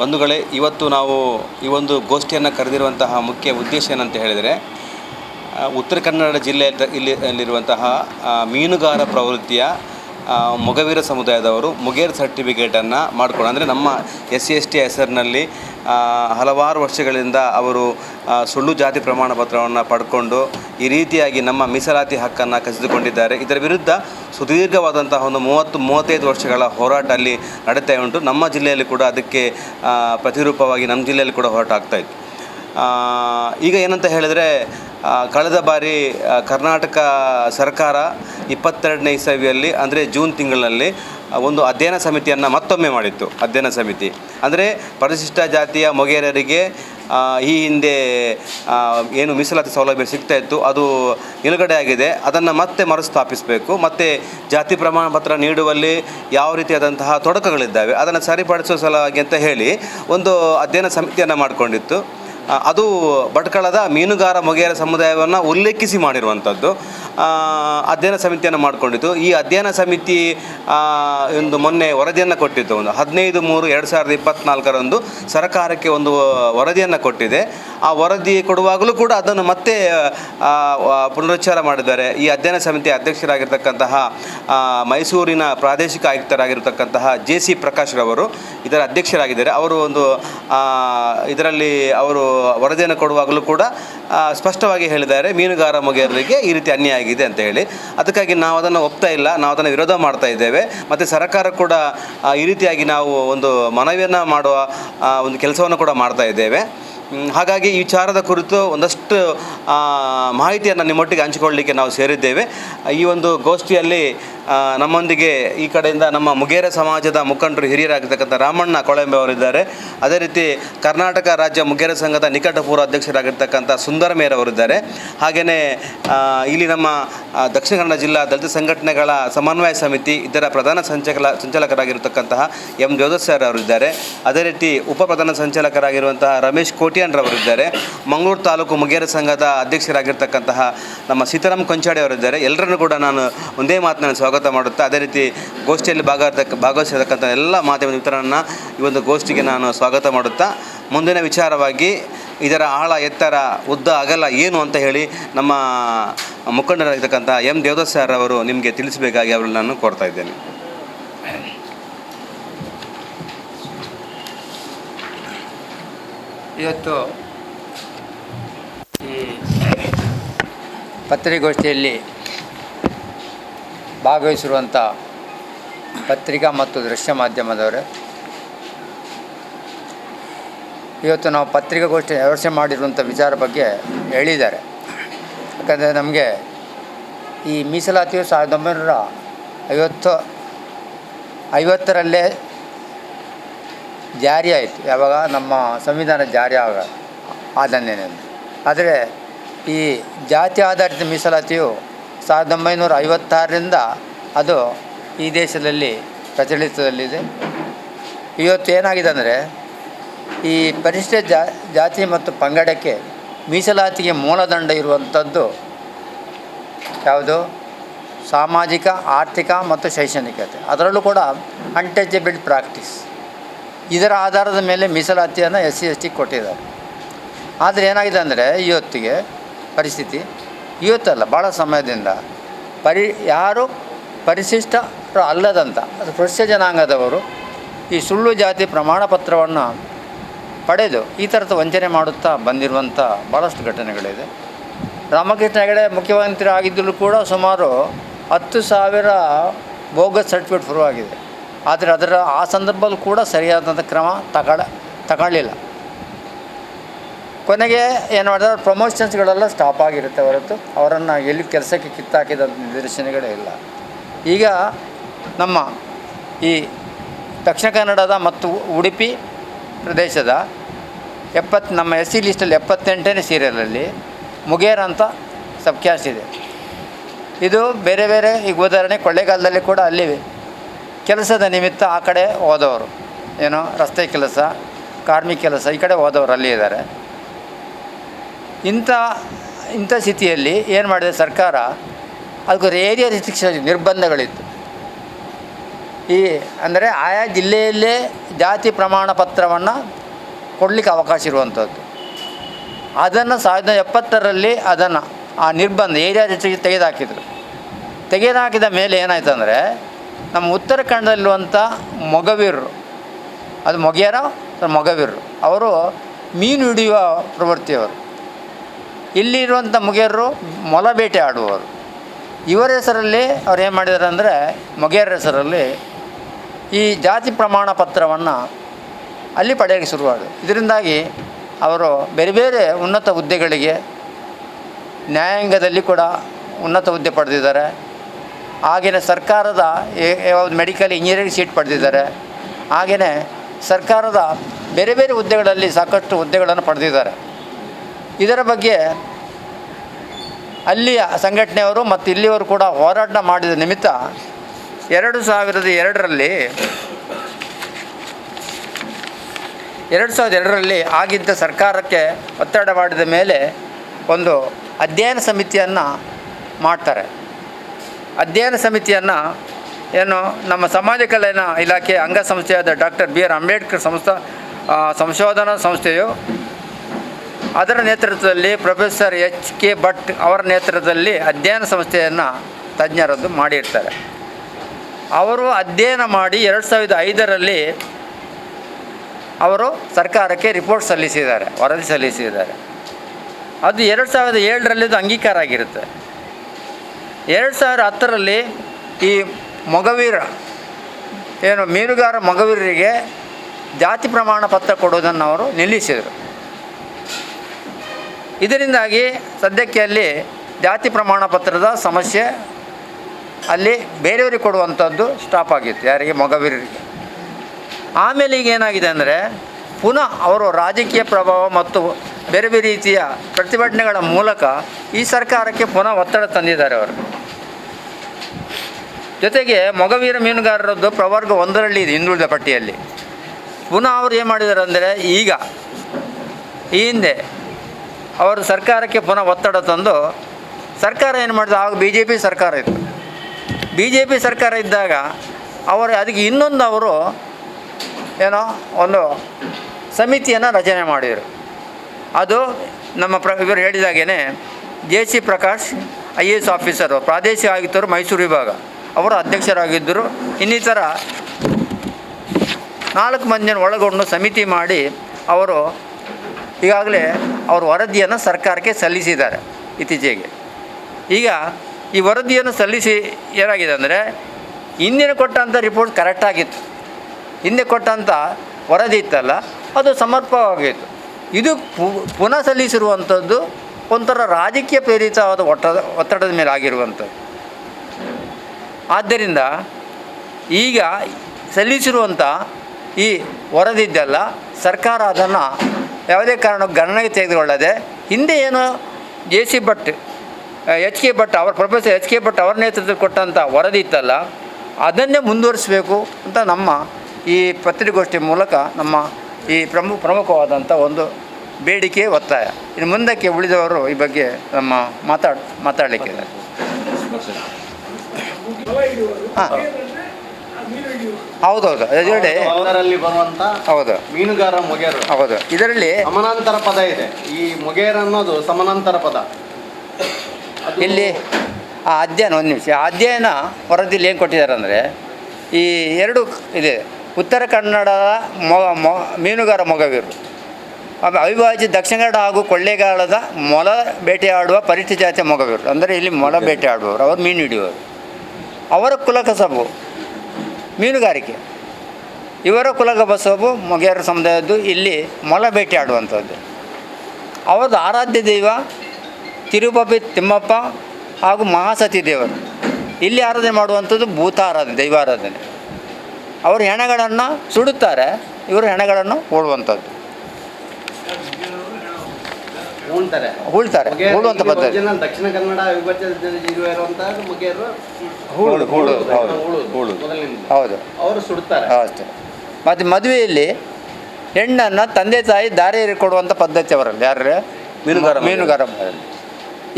ಬಂಧುಗಳೇ, ಇವತ್ತು ನಾವು ಈ ಒಂದು ಗೋಷ್ಠಿಯನ್ನು ಕರೆದಿರುವಂತಹ ಮುಖ್ಯ ಉದ್ದೇಶ ಏನಂತ ಹೇಳಿದರೆ ಉತ್ತರ ಕನ್ನಡ ಜಿಲ್ಲೆ ಇಲ್ಲಿ ಅಲ್ಲಿರುವಂತಹ ಮೀನುಗಾರ ಪ್ರವೃತ್ತಿಯ ಮೊಗವೀರ ಸಮುದಾಯದವರು ಮುಗೇರ್ ಸರ್ಟಿಫಿಕೇಟನ್ನು ಮಾಡಿಕೊಂಡು ಅಂದರೆ ನಮ್ಮ ಎಸ್ ಸಿ ಎಸ್ ಟಿ ಹೆಸರಿನಲ್ಲಿ ಹಲವಾರು ವರ್ಷಗಳಿಂದ ಅವರು ಸುಳ್ಳು ಜಾತಿ ಪ್ರಮಾಣ ಪತ್ರವನ್ನು ಪಡ್ಕೊಂಡು ಈ ರೀತಿಯಾಗಿ ನಮ್ಮ ಮೀಸಲಾತಿ ಹಕ್ಕನ್ನು ಕಸಿದುಕೊಂಡಿದ್ದಾರೆ. ಇದರ ವಿರುದ್ಧ ಸುದೀರ್ಘವಾದಂತಹ ಒಂದು ಮೂವತ್ತು, ಮೂವತ್ತೈದು ವರ್ಷಗಳ ಹೋರಾಟ ಅಲ್ಲಿ ನಡೀತಾ ಉಂಟು. ನಮ್ಮ ಜಿಲ್ಲೆಯಲ್ಲಿ ಕೂಡ ಅದಕ್ಕೆ ಪ್ರತಿರೂಪವಾಗಿ ನಮ್ಮ ಜಿಲ್ಲೆಯಲ್ಲಿ ಕೂಡ ಹೋರಾಟ ಆಗ್ತಾ ಇತ್ತು. ಈಗ ಏನಂತ ಹೇಳಿದರೆ ಕಳೆದ ಬಾರಿ ಕರ್ನಾಟಕ ಸರ್ಕಾರ ಇಪ್ಪತ್ತೆರಡನೇ ಇಸವಿಯಲ್ಲಿ, ಅಂದರೆ ಜೂನ್ ತಿಂಗಳಲ್ಲಿ ಒಂದು ಅಧ್ಯಯನ ಸಮಿತಿಯನ್ನು ಮತ್ತೊಮ್ಮೆ ಮಾಡಿತ್ತು. ಅಧ್ಯಯನ ಸಮಿತಿ. ಅಂದರೆ ಪರಿಶಿಷ್ಟ ಜಾತಿಯ ಮೊಗೇರರಿಗೆ ಈ ಹಿಂದೆ ಏನು ಮೀಸಲಾತಿ ಸೌಲಭ್ಯ ಸಿಗ್ತಾ ಇತ್ತು, ಅದು ನಿಲುಗಡೆ ಆಗಿದೆ. ಅದನ್ನು ಮತ್ತೆ ಮರುಸ್ಥಾಪಿಸಬೇಕು. ಮತ್ತು ಜಾತಿ ಪ್ರಮಾಣ ಪತ್ರ ನೀಡುವಲ್ಲಿ ಯಾವ ರೀತಿಯಾದಂತಹ ತೊಡಕಗಳಿದ್ದಾವೆ, ಅದನ್ನು ಸರಿಪಡಿಸುವ ಸಲುವಾಗಿ ಅಂತ ಹೇಳಿ, ಒಂದು ಅಧ್ಯಯನ ಸಮಿತಿಯನ್ನು ಮಾಡಿಕೊಂಡಿತ್ತು. ಅದು ಭಟ್ಕಳದ ಮೀನುಗಾರ ಮೊಗೇರ ಸಮುದಾಯವನ್ನು ಉಲ್ಲೇಖಿಸಿ ಮಾಡಿರುವಂಥದ್ದು ಅಧ್ಯಯನ ಸಮಿತಿಯನ್ನು ಮಾಡಿಕೊಂಡಿತ್ತು. ಈ ಅಧ್ಯಯನ ಸಮಿತಿ ಒಂದು ಮೊನ್ನೆ ವರದಿಯನ್ನು ಕೊಟ್ಟಿತ್ತು. ಒಂದು ಹದಿನೈದು ಮೂರು ಎರಡು ಸಾವಿರದ ಇಪ್ಪತ್ತ್ನಾಲ್ಕರಂದು ಸರ್ಕಾರಕ್ಕೆ ಒಂದು ವರದಿಯನ್ನು ಕೊಟ್ಟಿದೆ. ಆ ವರದಿ ಕೊಡುವಾಗಲೂ ಕೂಡ ಅದನ್ನು ಮತ್ತೆ ಪುನರುಚ್ಚಾರ ಮಾಡಿದ್ದಾರೆ. ಈ ಅಧ್ಯಯನ ಸಮಿತಿ ಅಧ್ಯಕ್ಷರಾಗಿರ್ತಕ್ಕಂತಹ ಮೈಸೂರಿನ ಪ್ರಾದೇಶಿಕ ಆಯುಕ್ತರಾಗಿರ್ತಕ್ಕಂತಹ ಜೆ ಸಿ ಪ್ರಕಾಶ್ ರವರು ಇದರ ಅಧ್ಯಕ್ಷರಾಗಿದ್ದಾರೆ. ಅವರು ಒಂದು ಇದರಲ್ಲಿ ಅವರು ವರದಿಯನ್ನು ಕೊಡುವಾಗಲೂ ಕೂಡ ಸ್ಪಷ್ಟವಾಗಿ ಹೇಳಿದ್ದಾರೆ, ಮೀನುಗಾರ ಮುಗಿಯರಿಗೆ ಈ ರೀತಿ ಅನ್ಯಾಯ ಆಗಿದೆ ಅಂತ ಹೇಳಿ. ಅದಕ್ಕಾಗಿ ನಾವು ಅದನ್ನು ಒಪ್ತಾ ಇಲ್ಲ, ನಾವು ಅದನ್ನು ವಿರೋಧ ಮಾಡ್ತಾ ಇದ್ದೇವೆ. ಮತ್ತು ಸರ್ಕಾರ ಕೂಡ ಈ ರೀತಿಯಾಗಿ ನಾವು ಒಂದು ಮನವಿಯನ್ನು ಮಾಡುವ ಒಂದು ಕೆಲಸವನ್ನು ಕೂಡ ಮಾಡ್ತಾ ಇದ್ದೇವೆ. ಹಾಗಾಗಿ ಈ ವಿಚಾರದ ಕುರಿತು ಒಂದಷ್ಟು ಮಾಹಿತಿಯನ್ನು ನಿಮ್ಮೊಟ್ಟಿಗೆ ಹಂಚಿಕೊಳ್ಳಲಿಕ್ಕೆ ನಾವು ಸೇರಿದ್ದೇವೆ. ಈ ಒಂದು ಗೋಷ್ಠಿಯಲ್ಲಿ ನಮ್ಮೊಂದಿಗೆ ಈ ಕಡೆಯಿಂದ ನಮ್ಮ ಮುಗೇರ ಸಮಾಜದ ಮುಖಂಡರು, ಹಿರಿಯರಾಗಿರ್ತಕ್ಕಂಥ ರಾಮಣ್ಣ ಕೊಳೆಂಬೆ ಅವರಿದ್ದಾರೆ. ಅದೇ ರೀತಿ ಕರ್ನಾಟಕ ರಾಜ್ಯ ಮುಗೇರ ಸಂಘದ ನಿಕಟಪೂರ್ವ ಅಧ್ಯಕ್ಷರಾಗಿರ್ತಕ್ಕಂಥ ಸುಂದರ ಮೇರ್ ಅವರಿದ್ದಾರೆ. ಹಾಗೆಯೇ ಇಲ್ಲಿ ನಮ್ಮ ದಕ್ಷಿಣ ಕನ್ನಡ ಜಿಲ್ಲಾ ದಲಿತ ಸಂಘಟನೆಗಳ ಸಮನ್ವಯ ಸಮಿತಿ ಇದರ ಪ್ರಧಾನ ಸಂಚಾಲಕ ಸಂಚಾಲಕರಾಗಿರ್ತಕ್ಕಂತಹ ಎಂ. ಜೋದಸ್ ಸರ್ ಅವರಿದ್ದಾರೆ. ಅದೇ ರೀತಿ ಉಪ ಪ್ರಧಾನ ಸಂಚಾಲಕರಾಗಿರುವಂತಹ ರಮೇಶ್ ಕೋಟ್ಯಾನ್ ರವರಿದ್ದಾರೆ ಮಂಗಳೂರು ತಾಲೂಕು ಮುಗೇರ ಸಂಘದ ಅಧ್ಯಕ್ಷರಾಗಿರ್ತಕ್ಕಂತಹ ನಮ್ಮ ಸೀತಾರಾಮ್ ಕೊಂಚಾಡಿ ಅವರಿದ್ದಾರೆ. ಎಲ್ಲರನ್ನೂ ಕೂಡ ನಾನು ಒಂದೇ ಮಾತಿನಲ್ಲಿ ಸ್ವಾಗತ ಮಾಡುತ್ತಾ, ಅದೇ ರೀತಿ ಗೋಷ್ಠಿಯಲ್ಲಿ ಭಾಗವಹಿಸತಕ್ಕ ಭಾಗವಹಿಸಿರ್ತಕ್ಕಂಥ ಎಲ್ಲ ಮಾಧ್ಯಮ ಮಿತ್ರರನ್ನು ಈ ಒಂದು ಗೋಷ್ಠಿಗೆ ನಾನು ಸ್ವಾಗತ ಮಾಡುತ್ತಾ, ಮುಂದಿನ ವಿಚಾರವಾಗಿ ಇದರ ಆಳ, ಎತ್ತರ, ಉದ್ದ, ಅಗಲ ಏನು ಅಂತ ಹೇಳಿ ನಮ್ಮ ಮುಖಂಡರಾಗಿರ್ತಕ್ಕಂಥ ಎಂ. ದೇವದಾಸ್ ಸರ್ ಅವರು ನಿಮಗೆ ತಿಳಿಸಬೇಕಾಗಿ ಅವರನ್ನು ನಾನು ಕೊಡ್ತಾ ಇದ್ದೇನೆ. ಇವತ್ತು ಈ ಪತ್ರಿಕೋಷ್ಠಿಯಲ್ಲಿ ಭಾಗವಹಿಸಿರುವಂಥ ಪತ್ರಿಕಾ ಮತ್ತು ದೃಶ್ಯ ಮಾಧ್ಯಮದವರು, ಇವತ್ತು ನಾವು ಪತ್ರಿಕಾಗೋಷ್ಠಿ ವ್ಯವಸ್ಥೆ ಮಾಡಿರುವಂಥ ವಿಚಾರ ಬಗ್ಗೆ ಹೇಳಿದ್ದಾರೆ. ಯಾಕಂದರೆ ನಮಗೆ ಈ ಮೀಸಲಾತಿಯು ಸಾವಿರದ ಒಂಬೈನೂರ ಐವತ್ತು, ಐವತ್ತರಲ್ಲೇ ಜಾರಿ ಆಯಿತು. ಯಾವಾಗ? ನಮ್ಮ ಸಂವಿಧಾನ ಜಾರಿ ಆಗ ಆದಂದೇನೆ ಆದರೆ ಈ ಜಾತಿ ಆಧಾರಿತ ಮೀಸಲಾತಿಯು ಸಾವಿರದ ಒಂಬೈನೂರ ಐವತ್ತಾರರಿಂದ ಅದು ಈ ದೇಶದಲ್ಲಿ ಪ್ರಚಲಿತದಲ್ಲಿದೆ. ಇವತ್ತು ಏನಾಗಿದೆ ಅಂದರೆ, ಈ ಪರಿಶಿಷ್ಟ ಜಾತಿ ಮತ್ತು ಪಂಗಡಕ್ಕೆ ಮೀಸಲಾತಿಗೆ ಮೂಲದಂಡ ಇರುವಂಥದ್ದು ಯಾವುದು? ಸಾಮಾಜಿಕ, ಆರ್ಥಿಕ ಮತ್ತು ಶೈಕ್ಷಣಿಕತೆ. ಅದರಲ್ಲೂ ಕೂಡ ಅನ್ಟಚಬಲ್ ಪ್ರಾಕ್ಟೀಸ್ ಇದರ ಆಧಾರದ ಮೇಲೆ ಮೀಸಲಾತಿಯನ್ನು ಎಸ್ ಸಿ, ಎಸ್ ಟಿ ಕೊಟ್ಟಿದ್ದಾರೆ. ಆದರೆ ಏನಾಗಿದೆ ಅಂದರೆ ಇವತ್ತಿಗೆ ಪರಿಸ್ಥಿತಿ, ಇವತ್ತಲ್ಲ ಭಾಳ ಸಮಯದಿಂದ. ಪರಿ, ಯಾರು ಪರಿಶಿಷ್ಟ ಅಲ್ಲದಂಥ ಪೃಷ್ಠ ಜನಾಂಗದವರು ಈ ಸುಳ್ಳು ಜಾತಿ ಪ್ರಮಾಣ ಪತ್ರವನ್ನು ಪಡೆದು ಈ ಥರದ ವಂಚನೆ ಮಾಡುತ್ತಾ ಬಂದಿರುವಂಥ ಭಾಳಷ್ಟು ಘಟನೆಗಳಿದೆ. ರಾಮಕೃಷ್ಣ ಹೆಗಡೆ ಮುಖ್ಯಮಂತ್ರಿ ಆಗಿದ್ದರೂ ಕೂಡ ಸುಮಾರು ಹತ್ತು ಸಾವಿರ ಬೋಗಸ್ ಸರ್ಟಿಫಿಕೇಟ್ ಶುರುವಾಗಿದೆ. ಆದರೆ ಅದರ ಆ ಸಂದರ್ಭದಲ್ಲೂ ಕೂಡ ಸರಿಯಾದಂಥ ಕ್ರಮ ತಗೊಳ, ತಗೊಳ್ಳಿಲ್ಲ. ಕೊನೆಗೆ ಏನು ಮಾಡಿದ್ರೆ ಪ್ರಮೋಷನ್ಸ್ಗಳೆಲ್ಲ ಸ್ಟಾಪ್ ಆಗಿರುತ್ತೆ ಹೊರತು. ಅವರನ್ನು ಎಲ್ಲಿ ಕೆಲಸಕ್ಕೆ ಕಿತ್ತಾಕಿದ ನಿದರ್ಶನಗಳೇ ಇಲ್ಲ. ಈಗ ನಮ್ಮ ಈ ದಕ್ಷಿಣ ಕನ್ನಡದ ಮತ್ತು ಉಡುಪಿ ಪ್ರದೇಶದ ಎಪ್ಪತ್ತು ನಮ್ಮ ಎಸ್ ಸಿ ಲಿಸ್ಟಲ್ಲಿ ಎಪ್ಪತ್ತೆಂಟನೇ ಸೀರಿಯಲಲ್ಲಿ ಮುಗೇರ್ ಅಂತ ಸಬ್ ಕ್ಯಾಸ್ಟ್ ಇದೆ. ಇದು ಬೇರೆ ಬೇರೆ, ಈಗ ಉದಾಹರಣೆ ಕೊಳ್ಳೇಗಾಲದಲ್ಲಿ ಕೂಡ ಅಲ್ಲಿ ಕೆಲಸದ ನಿಮಿತ್ತ ಆ ಕಡೆ ಹೋದವರು. ಏನೋ ರಸ್ತೆ ಕೆಲಸ, ಕಾರ್ಮಿಕ ಕೆಲಸ ಈ ಕಡೆ ಹೋದವರು ಅಲ್ಲಿ ಇದ್ದಾರೆ. ಇಂಥ ಇಂಥ ಸ್ಥಿತಿಯಲ್ಲಿ ಏನು ಮಾಡಿದೆ ಸರ್ಕಾರ? ಅದಕ್ಕೆ ಏರಿಯಾ ರಿಸ್ಟ್ರಿಕ್ಷನ್ ನಿರ್ಬಂಧಗಳಿತ್ತು. ಈ ಅಂದರೆ ಆಯಾ ಜಿಲ್ಲೆಯಲ್ಲೇ ಜಾತಿ ಪ್ರಮಾಣ ಪತ್ರವನ್ನು ಕೊಡಲಿಕ್ಕೆ ಅವಕಾಶ ಇರುವಂಥದ್ದು. ಅದನ್ನು ಸಾವಿರದ ಎಪ್ಪತ್ತರಲ್ಲಿ ಅದನ್ನು ಆ ನಿರ್ಬಂಧ ಏರಿಯಾ ರಿಸ್ಟ್ರಿಕ್ಷನ್ ತೆಗೆದುಹಾಕಿದರು ತೆಗೆದುಹಾಕಿದ ಮೇಲೆ ಏನಾಯ್ತು ಅಂದರೆ ನಮ್ಮ ಉತ್ತರ ಕನ್ನಡದಲ್ಲಿರುವಂಥ ಮೊಗವೀರರು. ಅದು ಮೊಗೆಯರ ಮೊಗವೀರರು. ಅವರು ಮೀನು ಹಿಡಿಯುವ ಪ್ರವೃತ್ತಿಯವರು. ಇಲ್ಲಿರುವಂಥ ಮೊಗೆಯರು ಮೊಲ ಬೇಟೆ ಆಡುವವರು. ಇವರ ಹೆಸರಲ್ಲಿ ಅವ್ರು ಏನು ಮಾಡಿದ್ದಾರೆ ಅಂದರೆ, ಮೊಗೆಯರ ಹೆಸರಲ್ಲಿ ಈ ಜಾತಿ ಪ್ರಮಾಣ ಪತ್ರವನ್ನು ಅಲ್ಲಿ ಪಡೆಯೋಕ್ಕೆ ಶುರುವಾದರು. ಇದರಿಂದಾಗಿ ಅವರು ಬೇರೆ ಬೇರೆ ಉನ್ನತ ಹುದ್ದೆಗಳಿಗೆ ನ್ಯಾಯಾಂಗದಲ್ಲಿ ಕೂಡ ಉನ್ನತ ಹುದ್ದೆ ಪಡೆದಿದ್ದಾರೆ. ಹಾಗೆಯೇ ಸರ್ಕಾರದ ಮೆಡಿಕಲ್ ಇಂಜಿನಿಯರಿಂಗ್ ಸೀಟ್ ಪಡೆದಿದ್ದಾರೆ. ಹಾಗೆಯೇ ಸರ್ಕಾರದ ಬೇರೆ ಬೇರೆ ಹುದ್ದೆಗಳಲ್ಲಿ ಸಾಕಷ್ಟು ಹುದ್ದೆಗಳನ್ನು ಪಡೆದಿದ್ದಾರೆ. ಇದರ ಬಗ್ಗೆ ಅಲ್ಲಿಯ ಸಂಘಟನೆಯವರು ಮತ್ತು ಇಲ್ಲಿಯವರು ಕೂಡ ಹೋರಾಟ ಮಾಡಿದ ನಿಮಿತ್ತ ಎರಡು ಸಾವಿರದ ಎರಡರಲ್ಲಿ ಎರಡು ಸಾವಿರದ ಎರಡರಲ್ಲಿ ಆಗಿದ್ದ ಸರ್ಕಾರಕ್ಕೆ ಒತ್ತಡ ಮಾಡಿದ ಮೇಲೆ ಒಂದು ಅಧ್ಯಯನ ಸಮಿತಿಯನ್ನು ಮಾಡ್ತಾರೆ. ಅಧ್ಯಯನ ಸಮಿತಿಯನ್ನು ಏನು ನಮ್ಮ ಸಮಾಜ ಕಲ್ಯಾಣ ಇಲಾಖೆ ಅಂಗಸಂಸ್ಥೆಯಾದ ಡಾಕ್ಟರ್ ಬಿ ಆರ್ ಅಂಬೇಡ್ಕರ್ ಸಂಸ್ಥಾ ಸಂಶೋಧನಾ ಸಂಸ್ಥೆಯು ಅದರ ನೇತೃತ್ವದಲ್ಲಿ ಪ್ರೊಫೆಸರ್ ಎಚ್ ಕೆ ಭಟ್ ಅವರ ನೇತೃತ್ವದಲ್ಲಿ ಅಧ್ಯಯನ ಸಂಸ್ಥೆಯನ್ನು ತಜ್ಞರದ್ದು ಮಾಡಿರ್ತಾರೆ. ಅವರು ಅಧ್ಯಯನ ಮಾಡಿ ಎರಡು ಸಾವಿರದ ಐದರಲ್ಲಿ ಅವರು ಸರ್ಕಾರಕ್ಕೆ ರಿಪೋರ್ಟ್ ಸಲ್ಲಿಸಿದ್ದಾರೆ, ವರದಿ ಸಲ್ಲಿಸಿದ್ದಾರೆ. ಅದು ಎರಡು ಸಾವಿರದ ಏಳರಲ್ಲಿ ಅದು ಅಂಗೀಕಾರ ಆಗಿರುತ್ತೆ. ಎರಡು ಸಾವಿರ ಹತ್ತರಲ್ಲಿ ಈ ಮೊಗವೀರ, ಏನು ಮೀನುಗಾರ ಮೊಗವೀರರಿಗೆ ಜಾತಿ ಪ್ರಮಾಣ ಪತ್ರ ಕೊಡುವುದನ್ನು ಅವರು ನಿಲ್ಲಿಸಿದರು. ಇದರಿಂದಾಗಿ ಸದ್ಯಕ್ಕೆ ಅಲ್ಲಿ ಜಾತಿ ಪ್ರಮಾಣ ಪತ್ರದ ಸಮಸ್ಯೆ ಅಲ್ಲಿ ಬೇರೆಯವರಿಗೆ ಕೊಡುವಂಥದ್ದು ಸ್ಟಾಪ್ ಆಗಿತ್ತು, ಯಾರಿಗೆ? ಮೊಗವೀರರಿಗೆ. ಆಮೇಲೆ ಈಗ ಏನಾಗಿದೆ ಅಂದರೆ, ಪುನಃ ಅವರು ರಾಜಕೀಯ ಪ್ರಭಾವ ಮತ್ತು ಬೇರೆ ಬೇರೆ ರೀತಿಯ ಪ್ರತಿಭಟನೆಗಳ ಮೂಲಕ ಈ ಸರ್ಕಾರಕ್ಕೆ ಪುನಃ ಒತ್ತಡ ತಂದಿದ್ದಾರೆ ಅವರು. ಜೊತೆಗೆ ಮೊಗವೀರ ಮೀನುಗಾರರದ್ದು ಪ್ರವರ್ಗ ಒಂದರಲ್ಲಿ ಇದೆ ಹಿಂದುಳಿದ ಪಟ್ಟಿಯಲ್ಲಿ. ಪುನಃ ಅವರು ಏನು ಮಾಡಿದ್ದಾರೆ ಅಂದರೆ ಈಗ ಈ ಹಿಂದೆ ಅವರು ಸರ್ಕಾರಕ್ಕೆ ಪುನಃ ಒತ್ತಡ ತಂದು ಸರ್ಕಾರ ಏನು ಮಾಡಿದೆ ಆಗ ಬಿ ಜೆ ಪಿ ಸರ್ಕಾರ ಇತ್ತು. ಬಿ ಜೆ ಪಿ ಸರ್ಕಾರ ಇದ್ದಾಗ ಅವರು ಅದಕ್ಕೆ ಇನ್ನೊಂದು ಅವರು ಏನೋ ಒಂದು ಸಮಿತಿಯನ್ನು ರಚನೆ ಮಾಡಿದರು. ಅದು ನಮ್ಮ ಪ್ರ, ಇವರು ಹೇಳಿದಾಗೇ J C Prakash, I A S officer ಪ್ರಾದೇಶಿಕ ಆಯುಕ್ತರು ಮೈಸೂರು ವಿಭಾಗ. ಅವರು ಅಧ್ಯಕ್ಷರಾಗಿದ್ದರು. ಇನ್ನಿತರ ನಾಲ್ಕು ಮಂದಿಯನ್ನು ಒಳಗೊಂಡು ಸಮಿತಿ ಮಾಡಿ ಅವರು ಈಗಾಗಲೇ ಅವರು ವರದಿಯನ್ನು ಸರ್ಕಾರಕ್ಕೆ ಸಲ್ಲಿಸಿದ್ದಾರೆ ಇತ್ತೀಚೆಗೆ. ಈಗ ಈ ವರದಿಯನ್ನು ಸಲ್ಲಿಸಿ ಏನಾಗಿದೆ ಅಂದರೆ, ಹಿಂದಿನ ಕೊಟ್ಟಂಥ ರಿಪೋರ್ಟ್ ಕರೆಕ್ಟಾಗಿತ್ತು ಹಿಂದೆ ಕೊಟ್ಟಂಥ ವರದಿ ಇತ್ತಲ್ಲ, ಅದು ಸಮರ್ಪಕವಾಗಿತ್ತು. ಇದು ಪುನಃ ಸಲ್ಲಿಸಿರುವಂಥದ್ದು ಒಂಥರ ರಾಜಕೀಯ ಪ್ರೇರಿತವಾದ ಒತ್ತಡ ಒತ್ತಡದ ಮೇಲೆ ಆಗಿರುವಂಥದ್ದು. ಆದ್ದರಿಂದ ಈಗ ಸಲ್ಲಿಸಿರುವಂಥ ಈ ವರದಿ ಇದೆಯಲ್ಲ ಸರ್ಕಾರ ಅದನ್ನು ಯಾವುದೇ ಕಾರಣಕ್ಕೂ ಗಣನೆಗೆ ತೆಗೆದುಕೊಳ್ಳದೆ, ಹಿಂದೆ ಏನು J C Bhat, H K Bhat ಅವರ, ಪ್ರೊಫೆಸರ್ ಎಚ್ ಕೆ ಭಟ್ ಅವರ ನೇತೃತ್ವದಲ್ಲಿ ಕೊಟ್ಟಂಥ ವರದಿ ಇತ್ತಲ್ಲ, ಅದನ್ನೇ ಮುಂದುವರಿಸಬೇಕು ಅಂತ ನಮ್ಮ ಈ ಪತ್ರಿಕಾಗೋಷ್ಠಿ ಮೂಲಕ ನಮ್ಮ ಈ ಪ್ರಮುಖ ಪ್ರಮುಖವಾದಂಥ ಒಂದು ಬೇಡಿಕೆ ಒತ್ತಾಯ. ಇನ್ನು ಮುಂದಕ್ಕೆ ಉಳಿದವರು ಈ ಬಗ್ಗೆ ನಮ್ಮ ಮಾತಾಡ್ ಮಾತಾಡಲಿಕ್ಕೆ ಹಾಂ. ಹೌದೌದು. ಅದರಲ್ಲಿ ಬರುವಂತ ಹೌದು. ಮೀನುಗಾರ ಮೊಗೇರು. ಹೌದು. ಇದರಲ್ಲಿ ಸಮಾನಾಂತರ ಪದ ಇದೆ. ಈ ಮೊಗೇರ್ ಅನ್ನೋದು ಸಮಾನಾಂತರ ಪದ. ಇಲ್ಲಿ ಆ ಅಧ್ಯಯನ ಒಂದು ನಿಮಿಷ. ಆ ಅಧ್ಯಯನ ವರದಿಯಲ್ಲಿ ಏನು ಕೊಟ್ಟಿದ್ದಾರೆ ಅಂದರೆ ಈ ಎರಡು ಇದೆ. ಉತ್ತರ ಕನ್ನಡದ ಮೊಗ ಮೊ ಮೀನುಗಾರ ಮೊಗವೀರು. ಆಮೇಲೆ ಅವಿಭಾಜ್ಯ ದಕ್ಷಿಣ ಕನ್ನಡ ಹಾಗೂ ಕೊಳ್ಳೇಗಾಲದ ಮೊಲ ಬೇಟೆಯಾಡುವ ಪರಿಷ್ಠ ಜಾತಿಯ ಮೊಗವೀರು. ಅಂದರೆ ಇಲ್ಲಿ ಮೊಲ ಬೇಟೆಯಾಡುವವರು ಅವರು ಮೀನು ಹಿಡಿಯುವವರು. ಅವರ ಕುಲಕಸಬು ಮೀನುಗಾರಿಕೆ. ಇವರ ಕುಲಕಸಬು ಮೊಗೇರ ಸಮುದಾಯದ್ದು ಇಲ್ಲಿ ಮೊಲ ಬೇಟೆಯಾಡುವಂಥದ್ದು. ಅವರದ್ದು ಆರಾಧ್ಯ ದೈವ ತಿರುಪತಿ ತಿಮ್ಮಪ್ಪ ಹಾಗೂ ಮಹಾಸತಿ ದೇವರು. ಇಲ್ಲಿ ಆರಾಧನೆ ಮಾಡುವಂಥದ್ದು ಭೂತ ಆರಾಧನೆ ದೈವಾರಾಧನೆ. ಅವರು ಹೆಣಗಳನ್ನು ಸುಡುತ್ತಾರೆ ಇವರು ಹೆಣಗಳನ್ನು ಹೋಳುವಂಥದ್ದು. ಹೂಳ್ತಾರೆ. ಹೂಳುವಂಥ ಪದ್ಧತಿ. ದಕ್ಷಿಣ ಕನ್ನಡ ಹೌದು ಅವರು ಅಷ್ಟೇ ಮತ್ತು ಮದುವೆಯಲ್ಲಿ ಹೆಣ್ಣನ್ನು ತಂದೆ ತಾಯಿ ದಾರಿ ಕೊಡುವಂಥ ಪದ್ಧತಿ ಅವರಲ್ಲಿ ಯಾರು ಮೀನುಗಾರ ಮೀನುಗಾರ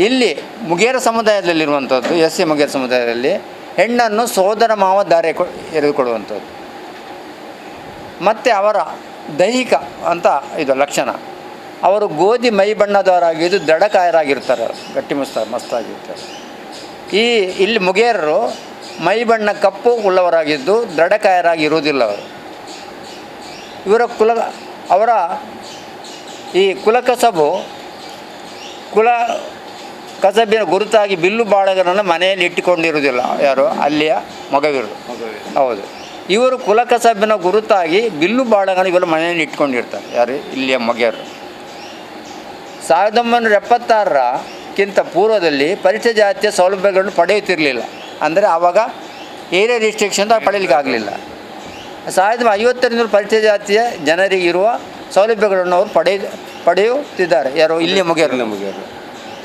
ಇಲ್ಲಿ ಮುಗೇರ ಸಮುದಾಯದಲ್ಲಿರುವಂಥದ್ದು ಎಸ್ ಸಿ ಮುಗೇರ ಸಮುದಾಯದಲ್ಲಿ ಹೆಣ್ಣನ್ನು ಸೋದರ ಮಾವ ದಾರಿ ಎರೆದುಕೊಡುವಂಥದ್ದು ಮತ್ತು ಅವರ ದೈಹಿಕ ಅಂತ ಇದು ಲಕ್ಷಣ. ಅವರು ಗೋಧಿ ಮೈ ಬಣ್ಣದವರಾಗಿದ್ದು ದಡಕಾಯರಾಗಿರ್ತಾರೆ ಗಟ್ಟಿ ಮಸ್ತ ಮಸ್ತಾಗಿರ್ತಾರೆ. ಈ ಇಲ್ಲಿ ಮುಗೇರರು ಮೈ ಬಣ್ಣ ಕಪ್ಪು ಉಳ್ಳವರಾಗಿದ್ದು ದೃಢಕಾಯರಾಗಿರುವುದಿಲ್ಲ ಅವರು. ಇವರ ಕುಲ ಅವರ ಈ ಕುಲಕಸಬು ಕುಲ ಕಸಬಿನ ಗುರುತಾಗಿ ಬಿಲ್ಲು ಬಾಳಗರನ್ನು ಮನೆಯಲ್ಲಿ ಇಟ್ಟುಕೊಂಡಿರುವುದಿಲ್ಲ ಯಾರು ಅಲ್ಲಿಯ ಮಗವಿರು ಹೌದು. ಇವರು ಕುಲಕಸಬಿನ ಗುರುತಾಗಿ ಬಿಲ್ಲು ಬಾಳಗಳು ಇವರು ಮನೆಯಲ್ಲಿ ಇಟ್ಕೊಂಡಿರ್ತಾರೆ. ಯಾರು? ಇಲ್ಲಿಯ ಮೊಗೆಯರು. ಸಾವಿರದ ಒಂಬೈನೂರ ಎಪ್ಪತ್ತಾರರಕ್ಕಿಂತ ಪೂರ್ವದಲ್ಲಿ ಪರಿಚಯ ಜಾತಿಯ ಸೌಲಭ್ಯಗಳನ್ನು ಪಡೆಯುತ್ತಿರಲಿಲ್ಲ. ಅಂದರೆ ಆವಾಗ ಏರಿಯಾ ರಿಸ್ಟ್ರಿಕ್ಷನ್ ಪಡೆಯಲಿಕ್ಕೆ ಆಗಲಿಲ್ಲ. ಸಾವಿರದ ಐವತ್ತರಿಂದ ಪರಿಚಯ ಜಾತಿಯ ಜನರಿಗೆ ಇರುವ ಸೌಲಭ್ಯಗಳನ್ನು ಅವರು ಪಡೆಯ ಪಡೆಯುತ್ತಿದ್ದಾರೆ. ಯಾರು? ಇಲ್ಲಿಯ ಮೊಗೆಯರು. ಮುಗಿಯೋದು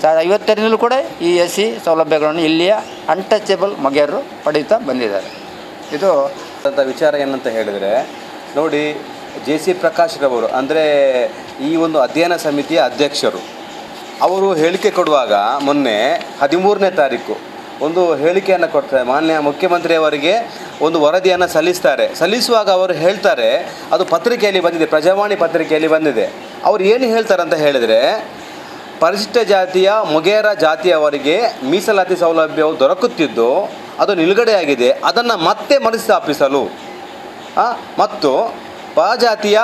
ಸಾವಿರದ ಐವತ್ತರಿಂದಲೂ ಕೂಡ ಈ ಎಸ್ ಸಿ ಸೌಲಭ್ಯಗಳನ್ನು ಇಲ್ಲಿಯ ಅನ್ಟಚಬಲ್ ಮೊಗೆಯರು ಪಡೆಯುತ್ತಾ ಬಂದಿದ್ದಾರೆ. ಇದು ಅಂತ ವಿಚಾರ ಏನಂತ ಹೇಳಿದರೆ, ನೋಡಿ, ಜೆ ಸಿ ಪ್ರಕಾಶ್ ರವರು, ಅಂದರೆ ಈ ಒಂದು ಅಧ್ಯಯನ ಸಮಿತಿಯ ಅಧ್ಯಕ್ಷರು, ಅವರು ಹೇಳಿಕೆ ಕೊಡುವಾಗ ಮೊನ್ನೆ ಹದಿಮೂರನೇ ತಾರೀಕು ಒಂದು ಹೇಳಿಕೆಯನ್ನು ಕೊಡ್ತಾರೆ. ಮಾನ್ಯ ಮುಖ್ಯಮಂತ್ರಿಯವರಿಗೆ ಒಂದು ವರದಿಯನ್ನು ಸಲ್ಲಿಸ್ತಾರೆ. ಸಲ್ಲಿಸುವಾಗ ಅವರು ಹೇಳ್ತಾರೆ, ಅದು ಪತ್ರಿಕೆಯಲ್ಲಿ ಬಂದಿದೆ, ಪ್ರಜಾವಾಣಿ ಪತ್ರಿಕೆಯಲ್ಲಿ ಬಂದಿದೆ. ಅವರು ಏನು ಹೇಳ್ತಾರೆ ಅಂತ ಹೇಳಿದರೆ, ಪರಿಶಿಷ್ಟ ಜಾತಿಯ ಮೊಗೇರ ಜಾತಿಯವರಿಗೆ ಮೀಸಲಾತಿ ಸೌಲಭ್ಯವು ದೊರಕುತ್ತಿದ್ದು ಅದು ನಿಲುಗಡೆಯಾಗಿದೆ ಅದನ್ನು ಮತ್ತೆ ಮರುಸ್ಥಾಪಿಸಲು ಮತ್ತು ಪಜಾತಿಯ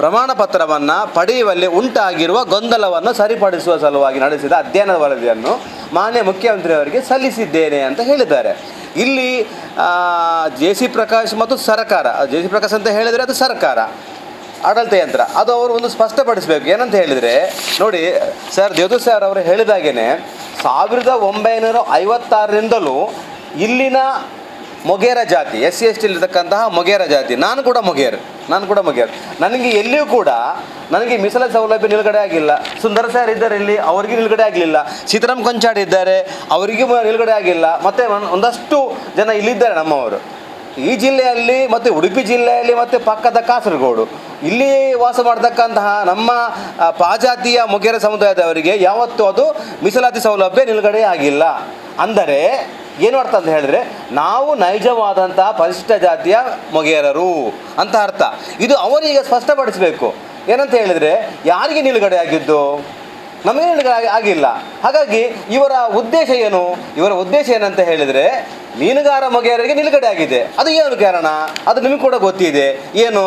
ಪ್ರಮಾಣ ಪತ್ರವನ್ನು ಪಡೆಯುವಲ್ಲಿ ಉಂಟಾಗಿರುವ ಗೊಂದಲವನ್ನು ಸರಿಪಡಿಸುವ ಸಲುವಾಗಿ ನಡೆಸಿದ ಅಧ್ಯಯನ ವರದಿಯನ್ನು ಮಾನ್ಯ ಮುಖ್ಯಮಂತ್ರಿಯವರಿಗೆ ಸಲ್ಲಿಸಿದ್ದೇನೆ ಅಂತ ಹೇಳಿದ್ದಾರೆ. ಇಲ್ಲಿ ಜೆ ಸಿ ಪ್ರಕಾಶ್ ಮತ್ತು ಸರ್ಕಾರ, ಜೆ ಸಿ ಪ್ರಕಾಶ್ ಅಂತ ಹೇಳಿದರೆ ಅದು ಸರ್ಕಾರ. ಆಡಳಿತ ಯಂತ್ರ ಅದು ಅವರು ಒಂದು ಸ್ಪಷ್ಟಪಡಿಸಬೇಕು. ಏನಂತ ಹೇಳಿದರೆ, ನೋಡಿ, ಸರ್ ದೇವದು ಸರ್ ಅವರು ಹೇಳಿದಾಗೇನೆ, ಸಾವಿರದ ಒಂಬೈನೂರ ಐವತ್ತಾರರಿಂದಲೂ ಇಲ್ಲಿನ ಮೊಗೇರ ಜಾತಿ, ಎಸ್ ಸಿ, ಎಸ್ ಟಿಲಿರ್ತಕ್ಕಂತಹ ಮೊಗೇರ ಜಾತಿ, ನಾನು ಕೂಡ ಮೊಗೇರ್, ನಾನು ಕೂಡ ಮೊಗೇರ್. ನನಗೆ ಎಲ್ಲಿಯೂ ಕೂಡ ನನಗೆ ಮೀಸಲ ಸೌಲಭ್ಯ ನಿಲುಗಡೆ ಆಗಿಲ್ಲ. ಸುಂದರ ಸರ್ ಇದ್ದಾರೆ ಇಲ್ಲಿ, ಅವರಿಗೆ ನಿಲುಗಡೆ ಆಗಲಿಲ್ಲ. ಸೀತಾರಾಮ್ ಕೊಂಚಾಡ್ ಇದ್ದಾರೆ, ಅವರಿಗೂ ನಿಲುಗಡೆ ಆಗಿಲ್ಲ. ಮತ್ತು ಒಂದಷ್ಟು ಜನ ಇಲ್ಲಿದ್ದಾರೆ ನಮ್ಮವರು. ಈ ಜಿಲ್ಲೆಯಲ್ಲಿ ಮತ್ತು ಉಡುಪಿ ಜಿಲ್ಲೆಯಲ್ಲಿ ಮತ್ತು ಪಕ್ಕದ ಕಾಸರಗೋಡು. ಇಲ್ಲಿ ವಾಸ ಮಾಡತಕ್ಕಂತಹ ನಮ್ಮ ಪಾಜಾತಿಯ ಮೊಗೇರ ಸಮುದಾಯದವರಿಗೆ ಯಾವತ್ತೂ ಅದು ಮೀಸಲಾತಿ ಸೌಲಭ್ಯ ನಿಲುಗಡೆ ಆಗಿಲ್ಲ. ಅಂದರೆ ಏನು ಅರ್ಥ ಅಂತ ಹೇಳಿದ್ರೆ, ನಾವು ನೈಜವಾದಂತಹ ಪರಿಶಿಷ್ಟ ಜಾತಿಯ ಮೊಗೇರರು ಅಂತ ಅರ್ಥ. ಇದು ಅವರಿಗೆ ಸ್ಪಷ್ಟಪಡಿಸಬೇಕು. ಏನಂತ ಹೇಳಿದರೆ, ಯಾರಿಗೆ ನಿಲುಗಡೆ ಆಗಿದ್ದು? ನಮಗೆ ಆಗಿಲ್ಲ. ಹಾಗಾಗಿ ಇವರ ಉದ್ದೇಶ ಏನು? ಇವರ ಉದ್ದೇಶ ಏನಂತ ಹೇಳಿದರೆ, ಮೀನುಗಾರ ಮೊಗೆಯರಿಗೆ ನಿಲುಗಡೆ ಆಗಿದೆ. ಅದು ಏನು ಕಾರಣ? ಅದು ನಿಮಗೆ ಕೂಡ ಗೊತ್ತಿದೆ. ಏನು?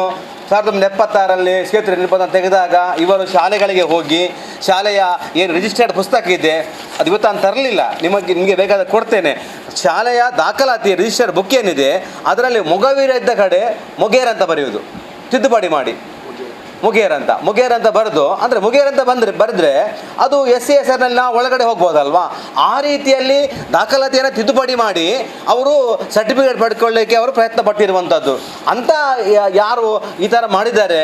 ಸಾವಿರದ ಒಂಬೈನೂರ ಎಪ್ಪತ್ತಾರರಲ್ಲಿ ಕ್ಷೇತ್ರ ನಿರ್ಬಂಧ ತೆಗೆದಾಗ ಇವರು ಶಾಲೆಗಳಿಗೆ ಹೋಗಿ ಶಾಲೆಯ ಏನು ರಿಜಿಸ್ಟರ್ಡ್ ಪುಸ್ತಕ ಇದೆ, ಅದು ಇವತ್ತು ನಾನು ತರಲಿಲ್ಲ. ನಿಮಗೆ ನಿಮಗೆ ಬೇಕಾದ ಕೊಡ್ತೇನೆ. ಶಾಲೆಯ ದಾಖಲಾತಿ ರಿಜಿಸ್ಟರ್ಡ್ ಬುಕ್ ಏನಿದೆ, ಅದರಲ್ಲಿ ಮೊಗವೀರ ಇದ್ದ ಕಡೆ ಮೊಗೇರ್ ಅಂತ ಬರೆಯುವುದು. ತಿದ್ದುಪಡಿ ಮಾಡಿ. ಮುಗೇರ್ ಅಂತ. ಮುಗೇರ್ ಅಂತ ಬರೆದು, ಅಂದರೆ ಮುಗೇರ್ ಅಂತ ಬಂದರೆ ಬರೆದ್ರೆ ಅದು ಎಸ್ ಸಿ ಎಸ್ ಆರ್ನಲ್ಲಿ ನಾವು ಒಳಗಡೆ ಹೋಗ್ಬೋದಲ್ವಾ? ಆ ರೀತಿಯಲ್ಲಿ ದಾಖಲಾತಿಯನ್ನು ತಿದ್ದುಪಡಿ ಮಾಡಿ ಅವರು ಸರ್ಟಿಫಿಕೇಟ್ ಪಡ್ಕೊಳ್ಳಿಕ್ಕೆ ಅವರು ಪ್ರಯತ್ನ ಪಟ್ಟಿರುವಂಥದ್ದು ಅಂತ ಯಾರು ಈ ಥರ ಮಾಡಿದ್ದಾರೆ,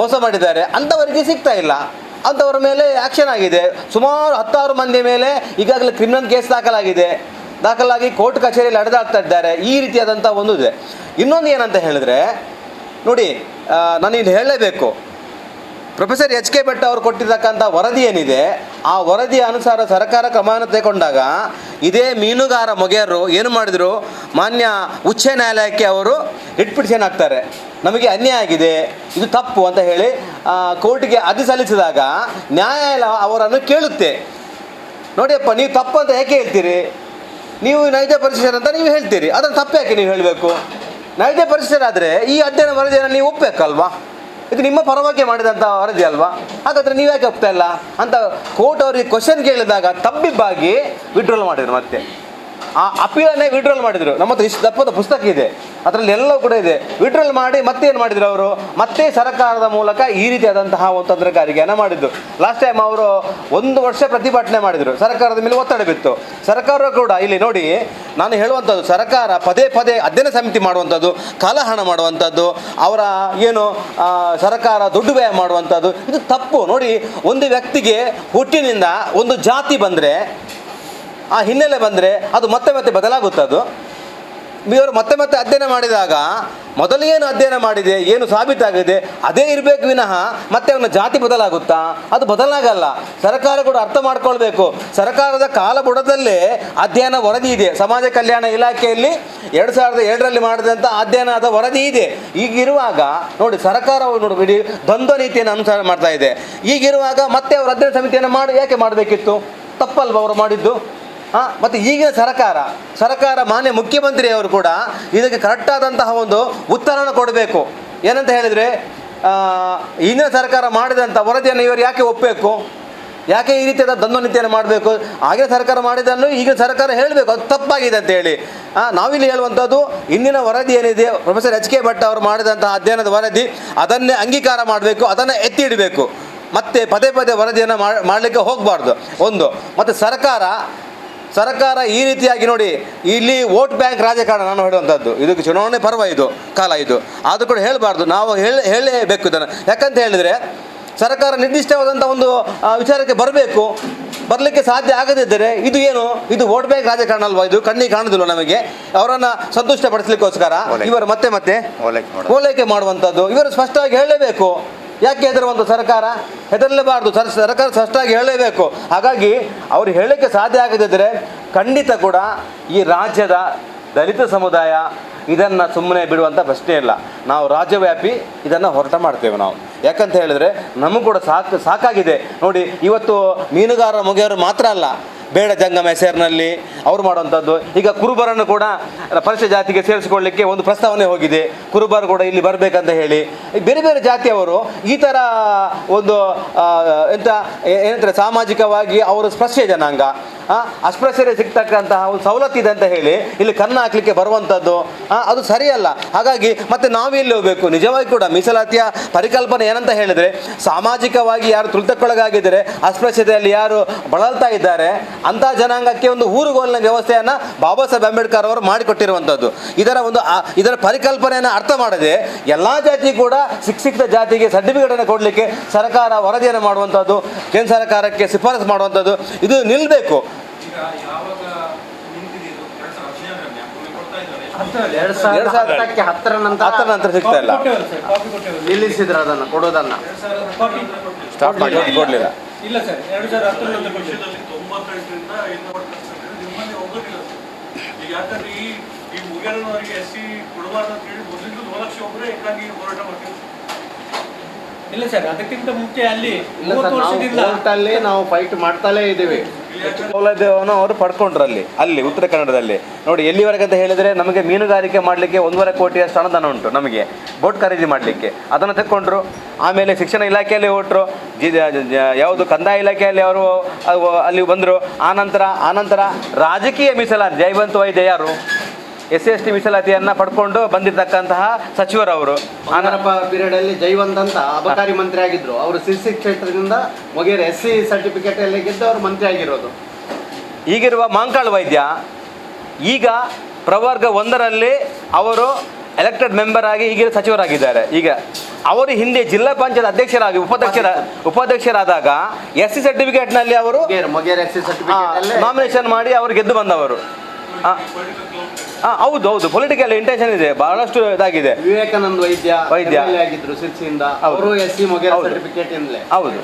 ಮೋಸ ಮಾಡಿದ್ದಾರೆ ಅಂಥವರಿಗೆ ಸಿಗ್ತಾ ಇಲ್ಲ. ಅಂಥವ್ರ ಮೇಲೆ ಆ್ಯಕ್ಷನ್ ಆಗಿದೆ. ಸುಮಾರು ಹತ್ತಾರು ಮಂದಿ ಮೇಲೆ ಈಗಾಗಲೇ ಕ್ರಿಮಿನಲ್ ಕೇಸ್ ದಾಖಲಾಗಿದೆ. ದಾಖಲಾಗಿ ಕೋರ್ಟ್ ಕಚೇರಿಯಲ್ಲಿ ಅಡೆದಾಡ್ತಾ ಇದ್ದಾರೆ. ಈ ರೀತಿಯಾದಂಥ ಒಂದು ಇದೆ ಇನ್ನೊಂದು ಏನಂತ ಹೇಳಿದ್ರೆ, ನೋಡಿ ನಾನು ಇಲ್ಲಿ ಹೇಳಲೇಬೇಕು. ಪ್ರೊಫೆಸರ್ ಎಚ್ ಕೆ ಭಟ್ ಅವರು ಕೊಟ್ಟಿರ್ತಕ್ಕಂಥ ವರದಿ ಏನಿದೆ, ಆ ವರದಿಯ ಅನುಸಾರ ಸರ್ಕಾರ ಕ್ರಮವನ್ನು ತಗೊಂಡಾಗ ಇದೇ ಮೀನುಗಾರ ಮೊಗೆಯರು ಏನು ಮಾಡಿದರು? ಮಾನ್ಯ ಉಚ್ಚ ನ್ಯಾಯಾಲಯಕ್ಕೆ ಅವರು ರಿಟ್ ಪಿಟಿಷನ್ ಹಾಕ್ತಾರೆ ನಮಗೆ ಅನ್ಯಾಯ ಆಗಿದೆ, ಇದು ತಪ್ಪು ಅಂತ ಹೇಳಿ ಕೋರ್ಟ್ಗೆ ಅರ್ಜಿ ಸಲ್ಲಿಸಿದಾಗ ನ್ಯಾಯಾಲಯ ಅವರನ್ನು ಕೇಳುತ್ತೆ. ನೋಡಿಯಪ್ಪ, ನೀವು ತಪ್ಪು ಅಂತ ಯಾಕೆ ಹೇಳ್ತೀರಿ? ನೀವು ನೈಜ ಪರಿಶೀಲನೆ ಅಂತ ನೀವು ಹೇಳ್ತೀರಿ. ಅದನ್ನು ತಪ್ಪು ಯಾಕೆ ನೀವು ಹೇಳಬೇಕು? ನೈಜ ಪರಿಶೀಲನೆ ಆದರೆ ಈ ಅಧ್ಯಯನ ವರದಿಯನ್ನು ನೀವು ಒಪ್ಪಬೇಕಲ್ವಾ? ಇದು ನಿಮ್ಮ ಪರವಾಗಿ ಮಾಡಿದಂಥ ವರದಿ ಅಲ್ವಾ? ಹಾಗಾದರೆ ನೀವು ಯಾಕೆ ಒಪ್ತಾ ಇಲ್ಲ? ಅಂತ ಕೋರ್ಟ್ ಅವರಿಗೆ ಕ್ವಶನ್ ಕೇಳಿದಾಗ ತಬ್ಬಿಬ್ಬಾಗಿ ವಿಡ್ರೋಲ್ ಮಾಡಿದ್ರು ಮತ್ತೆ. ಆ ಅಪೀಲನ್ನೇ ವಿಡ್ರಾಲ್ ಮಾಡಿದರು. ನಮ್ಮ ಹತ್ರ ಇಷ್ಟು ದಪ್ಪದ ಪುಸ್ತಕ ಇದೆ. ಅದರಲ್ಲಿ ಎಲ್ಲವೂ ಕೂಡ ಇದೆ. ವಿಡ್ರಾಲ್ ಮಾಡಿ ಮತ್ತೆ ಏನು ಮಾಡಿದ್ರು ಅವರು? ಮತ್ತೆ ಸರ್ಕಾರದ ಮೂಲಕ ಈ ರೀತಿಯಾದಂತಹ ಒಂದು ತಂತ್ರಗಾರಿಕೆಯನ್ನು ಮಾಡಿದ್ದು. ಲಾಸ್ಟ್ ಟೈಮ್ ಅವರು ಒಂದು ವರ್ಷ ಪ್ರತಿಭಟನೆ ಮಾಡಿದರು. ಸರ್ಕಾರದ ಮೇಲೆ ಒತ್ತಡ ಬಿತ್ತು. ಸರ್ಕಾರ ಕೂಡ ಇಲ್ಲಿ ನೋಡಿ, ನಾನು ಹೇಳುವಂಥದ್ದು, ಸರ್ಕಾರ ಪದೇ ಪದೇ ಅಧ್ಯಯನ ಸಮಿತಿ ಮಾಡುವಂಥದ್ದು ಕಾಲಹಣ ಮಾಡುವಂಥದ್ದು, ಅವರ ಏನು ಸರ್ಕಾರ ದುಡ್ಡು ವ್ಯಯ ಮಾಡುವಂಥದ್ದು, ಇದು ತಪ್ಪು. ನೋಡಿ, ಒಂದು ವ್ಯಕ್ತಿಗೆ ಹುಟ್ಟಿನಿಂದ ಒಂದು ಜಾತಿ ಬಂದರೆ ಆ ಹಿನ್ನೆಲೆ ಬಂದರೆ ಅದು ಮತ್ತೆ ಮತ್ತೆ ಬದಲಾಗುತ್ತೆ ಅದು. ಇವರು ಮತ್ತೆ ಮತ್ತೆ ಅಧ್ಯಯನ ಮಾಡಿದಾಗ ಮೊದಲು ಏನು ಅಧ್ಯಯನ ಮಾಡಿದೆ, ಏನು ಸಾಬೀತಾಗಿದೆ, ಅದೇ ಇರಬೇಕು ವಿನಃ ಮತ್ತೆ ಅವನ ಜಾತಿ ಬದಲಾಗುತ್ತಾ? ಅದು ಬದಲಾಗಲ್ಲ. ಸರ್ಕಾರ ಕೂಡ ಅರ್ಥ ಮಾಡ್ಕೊಳ್ಬೇಕು. ಸರ್ಕಾರದ ಕಾಲಬುಡದಲ್ಲೇ ಅಧ್ಯಯನ ವರದಿ ಇದೆ. ಸಮಾಜ ಕಲ್ಯಾಣ ಇಲಾಖೆಯಲ್ಲಿ ಎರಡು ಸಾವಿರದ ಎರಡರಲ್ಲಿ ಮಾಡಿದಂಥ ಅಧ್ಯಯನದ ವರದಿ ಇದೆ. ಈಗಿರುವಾಗ ನೋಡಿ ಸರ್ಕಾರ ನೋಡಿ ದ್ವಂದ್ವ ನೀತಿಯನ್ನು ಅನುಸರಣೆ ಮಾಡ್ತಾ ಇದೆ. ಈಗಿರುವಾಗ ಮತ್ತೆ ಅವರು ಅಧ್ಯಯನ ಸಮಿತಿಯನ್ನು ಮಾಡಿ ಯಾಕೆ ಮಾಡಬೇಕಿತ್ತು? ತಪ್ಪಲ್ವ ಅವರು ಮಾಡಿದ್ದು? ಮತ್ತು ಈಗಿನ ಸರ್ಕಾರ ಸರ್ಕಾರ ಮಾನ್ಯ ಮುಖ್ಯಮಂತ್ರಿಯವರು ಕೂಡ ಇದಕ್ಕೆ ಕರೆಕ್ಟಾದಂತಹ ಒಂದು ಉತ್ತರವನ್ನು ಕೊಡಬೇಕು. ಏನಂತ ಹೇಳಿದರೆ ಈಗಿನ ಸರ್ಕಾರ ಮಾಡಿದಂಥ ವರದಿಯನ್ನು ಇವರು ಯಾಕೆ ಒಪ್ಪಬೇಕು? ಯಾಕೆ ಈ ರೀತಿಯಾದ ದ್ವಂದ್ವ ನೀತಿಯನ್ನು ಮಾಡಬೇಕು? ಆಗಿನ ಸರ್ಕಾರ ಮಾಡಿದ್ದನ್ನು ಈಗಿನ ಸರ್ಕಾರ ಹೇಳಬೇಕು, ಅದು ತಪ್ಪಾಗಿದೆ ಅಂತ ಹೇಳಿ. ನಾವಿಲ್ಲಿ ಹೇಳುವಂಥದ್ದು, ಇಂದಿನ ವರದಿ ಏನಿದೆ, ಪ್ರೊಫೆಸರ್ ಎಚ್ ಕೆ ಭಟ್ ಅವರು ಮಾಡಿದಂಥ ಅಧ್ಯಯನದ ವರದಿ, ಅದನ್ನೇ ಅಂಗೀಕಾರ ಮಾಡಬೇಕು, ಅದನ್ನು ಎತ್ತಿ ಇಡಬೇಕು ಮತ್ತೆ ಪದೇ ಪದೇ ವರದಿಯನ್ನು ಮಾಡಲಿಕ್ಕೆ ಹೋಗಬಾರ್ದು. ಒಂದು, ಮತ್ತು ಸರ್ಕಾರ ಸರ್ಕಾರ ಈ ರೀತಿಯಾಗಿ ನೋಡಿ ಇಲ್ಲಿ ವೋಟ್ ಬ್ಯಾಂಕ್ ರಾಜಕಾರಣ ನಾನು ಹೇಳುವಂಥದ್ದು. ಇದಕ್ಕೆ ಚುನಾವಣೆ ಪರ್ವ ಇದು ಕಾಲ ಇದು. ಅದು ಕೂಡ ಹೇಳಬಾರ್ದು ನಾವು ಹೇಳಿ ಹೇಳಲೇಬೇಕು ಇದನ್ನು. ಯಾಕಂತ ಹೇಳಿದರೆ ಸರ್ಕಾರ ನಿರ್ದಿಷ್ಟವಾದಂಥ ಒಂದು ವಿಚಾರಕ್ಕೆ ಬರಬೇಕು. ಬರಲಿಕ್ಕೆ ಸಾಧ್ಯ ಆಗದಿದ್ದರೆ ಇದು ಏನು? ಇದು ವೋಟ್ ಬ್ಯಾಂಕ್ ರಾಜಕಾರಣ ಅಲ್ವಾ ಇದು? ಕಣ್ಣಿಗೆ ಕಾಣುದಿಲ್ಲ ನಮಗೆ? ಅವರನ್ನು ಸಂತುಷ್ಟಪಡಿಸಲಿಕ್ಕೋಸ್ಕರ ಇವರು ಮತ್ತೆ ಮತ್ತೆ ಓಲೈಕೆ ಮಾಡುವಂಥದ್ದು. ಇವರು ಸ್ಪಷ್ಟವಾಗಿ ಹೇಳಲೇಬೇಕು. ಯಾಕೆ ಒಂದು ಸರ್ಕಾರ? ಹೆದರಲೇಬಾರ್ದು. ಸರ್, ಸರ್ಕಾರ ಸ್ಪಷ್ಟವಾಗಿ ಹೇಳಲೇಬೇಕು. ಹಾಗಾಗಿ ಅವ್ರು ಹೇಳಲಿಕ್ಕೆ ಸಾಧ್ಯ ಆಗದಿದ್ದರೆ ಖಂಡಿತ ಕೂಡ ಈ ರಾಜ್ಯದ ದಲಿತ ಸಮುದಾಯ ಇದನ್ನು ಸುಮ್ಮನೆ ಬಿಡುವಂಥ ಪ್ರಶ್ನೆ ಇಲ್ಲ. ನಾವು ರಾಜ್ಯವ್ಯಾಪಿ ಇದನ್ನು ಹೊರಟ ಮಾಡ್ತೇವೆ ನಾವು. ಯಾಕಂತ ಹೇಳಿದ್ರೆ ನಮಗೂ ಕೂಡ ಸಾಕು, ಸಾಕಾಗಿದೆ. ನೋಡಿ, ಇವತ್ತು ಮೀನುಗಾರರ ಮುಗಿಯೋರು ಮಾತ್ರ ಅಲ್ಲ. ಬೇಡ ಜಂಗಮ ಹೆಸರಿನಲ್ಲಿ ಅವ್ರು ಮಾಡುವಂಥದ್ದು. ಈಗ ಕುರುಬರನ್ನು ಕೂಡ ಪರಿಶಿಷ್ಟ ಜಾತಿಗೆ ಸೇರಿಸಿಕೊಳ್ಳಲಿಕ್ಕೆ ಒಂದು ಪ್ರಸ್ತಾವನೆ ಹೋಗಿದೆ. ಕುರುಬರು ಕೂಡ ಇಲ್ಲಿ ಬರಬೇಕಂತ ಹೇಳಿ. ಬೇರೆ ಬೇರೆ ಜಾತಿಯವರು ಈ ಥರ ಒಂದು ಎಂಥ ಏನಂತಾರೆ, ಸಾಮಾಜಿಕವಾಗಿ ಅವರು ಸ್ಪರ್ಶ ಜನಾಂಗ. ಅಸ್ಪೃಶ್ಯರಿಗೆ ಸಿಗ್ತಕ್ಕಂತಹ ಒಂದು ಸವಲತ್ತಿದೆ ಅಂತ ಹೇಳಿ ಇಲ್ಲಿ ಕನ್ನ ಹಾಕ್ಲಿಕ್ಕೆ ಬರುವಂಥದ್ದು ಅದು ಸರಿಯಲ್ಲ. ಹಾಗಾಗಿ ಮತ್ತೆ ನಾವೆಲ್ಲಿ ಹೋಗಬೇಕು? ನಿಜವಾಗಿ ಕೂಡ ಮೀಸಲಾತಿಯ ಪರಿಕಲ್ಪನೆ ಏನಂತ ಹೇಳಿದರೆ, ಸಾಮಾಜಿಕವಾಗಿ ಯಾರು ತುಳಿತಕ್ಕೊಳಗಾಗಿದ್ದಾರೆ ಅಸ್ಪೃಶ್ಯತೆಯಲ್ಲಿ ಯಾರು ಬಳಲ್ತಾ ಇದ್ದಾರೆ, ಅಂಥ ಜನಾಂಗಕ್ಕೆ ಒಂದು ಊರುಗೋಲಿನ ವ್ಯವಸ್ಥೆಯನ್ನು ಬಾಬಾ ಸಾಹೇಬ್ ಅಂಬೇಡ್ಕರ್ ಅವರು ಮಾಡಿಕೊಟ್ಟಿರುವಂಥದ್ದು ಇದರ ಒಂದು ಇದರ ಪರಿಕಲ್ಪನೆಯನ್ನು ಅರ್ಥ ಮಾಡದೆ ಎಲ್ಲ ಜಾತಿ ಕೂಡ ಶಿಕ್ಷಿತ ಜಾತಿಗೆ ಸರ್ಟಿಫಿಕೇಟನ್ನು ಕೊಡಲಿಕ್ಕೆ ಸರ್ಕಾರ ವರದಿಯನ್ನು ಮಾಡುವಂಥದ್ದು ಕೇಂದ್ರ ಸರ್ಕಾರಕ್ಕೆ ಶಿಫಾರಸು ಮಾಡುವಂಥದ್ದು ಇದು ನಿಲ್ಲಬೇಕು ಎರಡ್ ಸಾವಿರದ ಹತ್ತಕ್ಕೆ ಹತ್ತರ ನಂತರ ಹತ್ತರ ನಂತರ ಸಿಗ್ತಾ ಇಲ್ಲ. ನಿಲ್ಲಿಸಿದ್ರು ಅದನ್ನು ಕೊಡೋದನ್ನ. ಸ್ಟಾಪ್ ಮಾಡಿ ಕೊಡಲಿಲ್ಲ. ಇಲ್ಲ ಸರ್ ಎರಡು ಸಾವಿರದ ಹತ್ತರ ನಂತರ ಕೊಟ್ಟಿದ್ದು ವಿಷಯದಲ್ಲಿ ತೊಂಬತ್ತೆಂಟರಿಂದ ಐದು ನಿಮ್ಮಲ್ಲಿ ಹೋಗೋದಿಲ್ಲ ಸರ್. ಈಗ ಯಾಕಂದ್ರೆ ಈ ಈ ಮುಗಿಯರನವರಿಗೆ ಎಸ್ ಸಿ ಕೊಡಬಾರ್ದು ಅಂತ ಹೇಳಿ ಮೊದಲಿಂದ ಲಕ್ಷ ಒಬ್ಬರೇ ಏಕಾಗಿ ಹೋರಾಟ ಮಾಡ್ತೀವಿ ಇಲ್ಲ ಸರ್ ಅದಕ್ಕಿಂತ ಮುಂಚೆ ಅಲ್ಲಿ ಮೂವತ್ತು ವರ್ಷದಿಂದ ನಾವು ಫೈಟ್ ಮಾಡ್ತಾಲೇ ಇದ್ದೀವಿ. ಸೌಲಭ್ಯವನ್ನು ಅವರು ಪಡ್ಕೊಂಡ್ರು ಅಲ್ಲಿ ಅಲ್ಲಿ ಉತ್ತರ ಕನ್ನಡದಲ್ಲಿ. ನೋಡಿ, ಎಲ್ಲಿವರೆಗೆ ಅಂತ ಹೇಳಿದರೆ ನಮಗೆ ಮೀನುಗಾರಿಕೆ ಮಾಡಲಿಕ್ಕೆ ಒಂದೂವರೆ ಕೋಟಿಯಷ್ಟು ಸ್ಥಾನದಾನ ಉಂಟು ನಮಗೆ, ಬೋಟ್ ಖರೀದಿ ಮಾಡಲಿಕ್ಕೆ. ಅದನ್ನು ತಕ್ಕೊಂಡ್ರು. ಆಮೇಲೆ ಶಿಕ್ಷಣ ಇಲಾಖೆಯಲ್ಲಿ ಹೊಟ್ಟರು ಜ- ಯಾವುದು ಕಂದಾಯ ಇಲಾಖೆಯಲ್ಲಿ ಅವರು ಅಲ್ಲಿ ಬಂದರು. ಆನಂತರ ಆನಂತರ ರಾಜಕೀಯ ಮೀಸಲಾತಿ, ಜಯವಂತ ವೈದ್ಯ ಯಾರು? ಎಸ್ ಸಿ ಎಸ್ ಟಿ ಮೀಸಲಾತಿಯನ್ನು ಪಡ್ಕೊಂಡು ಬಂದಿರತಕ್ಕಂತಹ ಸಚಿವರವರು. ಆನರಪ್ಪ ಪೀರಿಯಡ್ ಅಲ್ಲಿ ಜೈವಂತ್ ಅಂತ ಅಬಕಾರಿ ಮಂತ್ರಿ ಆಗಿದ್ರು. ಅವರು ಸಿರ್ಸಿ ಕ್ಷೇತ್ರದಿಂದ ಮೊಗೇರ್ ಎಸ್ ಸಿ ಸರ್ಟಿಫಿಕೇಟ್ ಅಲ್ಲಿ ಗೆದ್ದು ಅವರು ಮಂತ್ರಿ ಆಗಿರೋದು. ಈಗಿರುವ ಮಾಂಕಾಳ್ ವೈದ್ಯ ಈಗ ಪ್ರವರ್ಗ ಒಂದರಲ್ಲಿ ಅವರು ಎಲೆಕ್ಟೆಡ್ ಮೆಂಬರ್ ಆಗಿ ಈಗಿನ ಸಚಿವರಾಗಿದ್ದಾರೆ. ಈಗ ಅವರು ಹಿಂದೆ ಜಿಲ್ಲಾ ಪಂಚಾಯತ್ ಅಧ್ಯಕ್ಷರಾಗಿ ಉಪಾಧ್ಯಕ್ಷರ ಉಪಾಧ್ಯಕ್ಷರಾದಾಗ ಎಸ್ ಸಿ ಸರ್ಟಿಫಿಕೇಟ್ನಲ್ಲಿ ಅವರು ನಾಮಿನೇಷನ್ ಮಾಡಿ ಅವರು ಗೆದ್ದು ಬಂದವರು. ಆ, ಹೌದು ಹೌದು. ಪೊಲಿಟಿಕಲ್ ಇಂಟೆನ್ಷನ್ ಇದೆ. ಬಹಳಷ್ಟು ಇದಾಗಿದೆ. ವಿವೇಕಾನಂದ ವೈದ್ಯ ವೈದ್ಯ. ಆಗಿದ್ರು ಶಿರ್ಸಿಯಿಂದ. ಹೌದು. ಅವರು ಎಸ್ ಸಿ ಮೊಗೇರ್. ಸರ್ಟಿಫಿಕೇಟ್ ಇಂದಲೇ. ಹೌದು.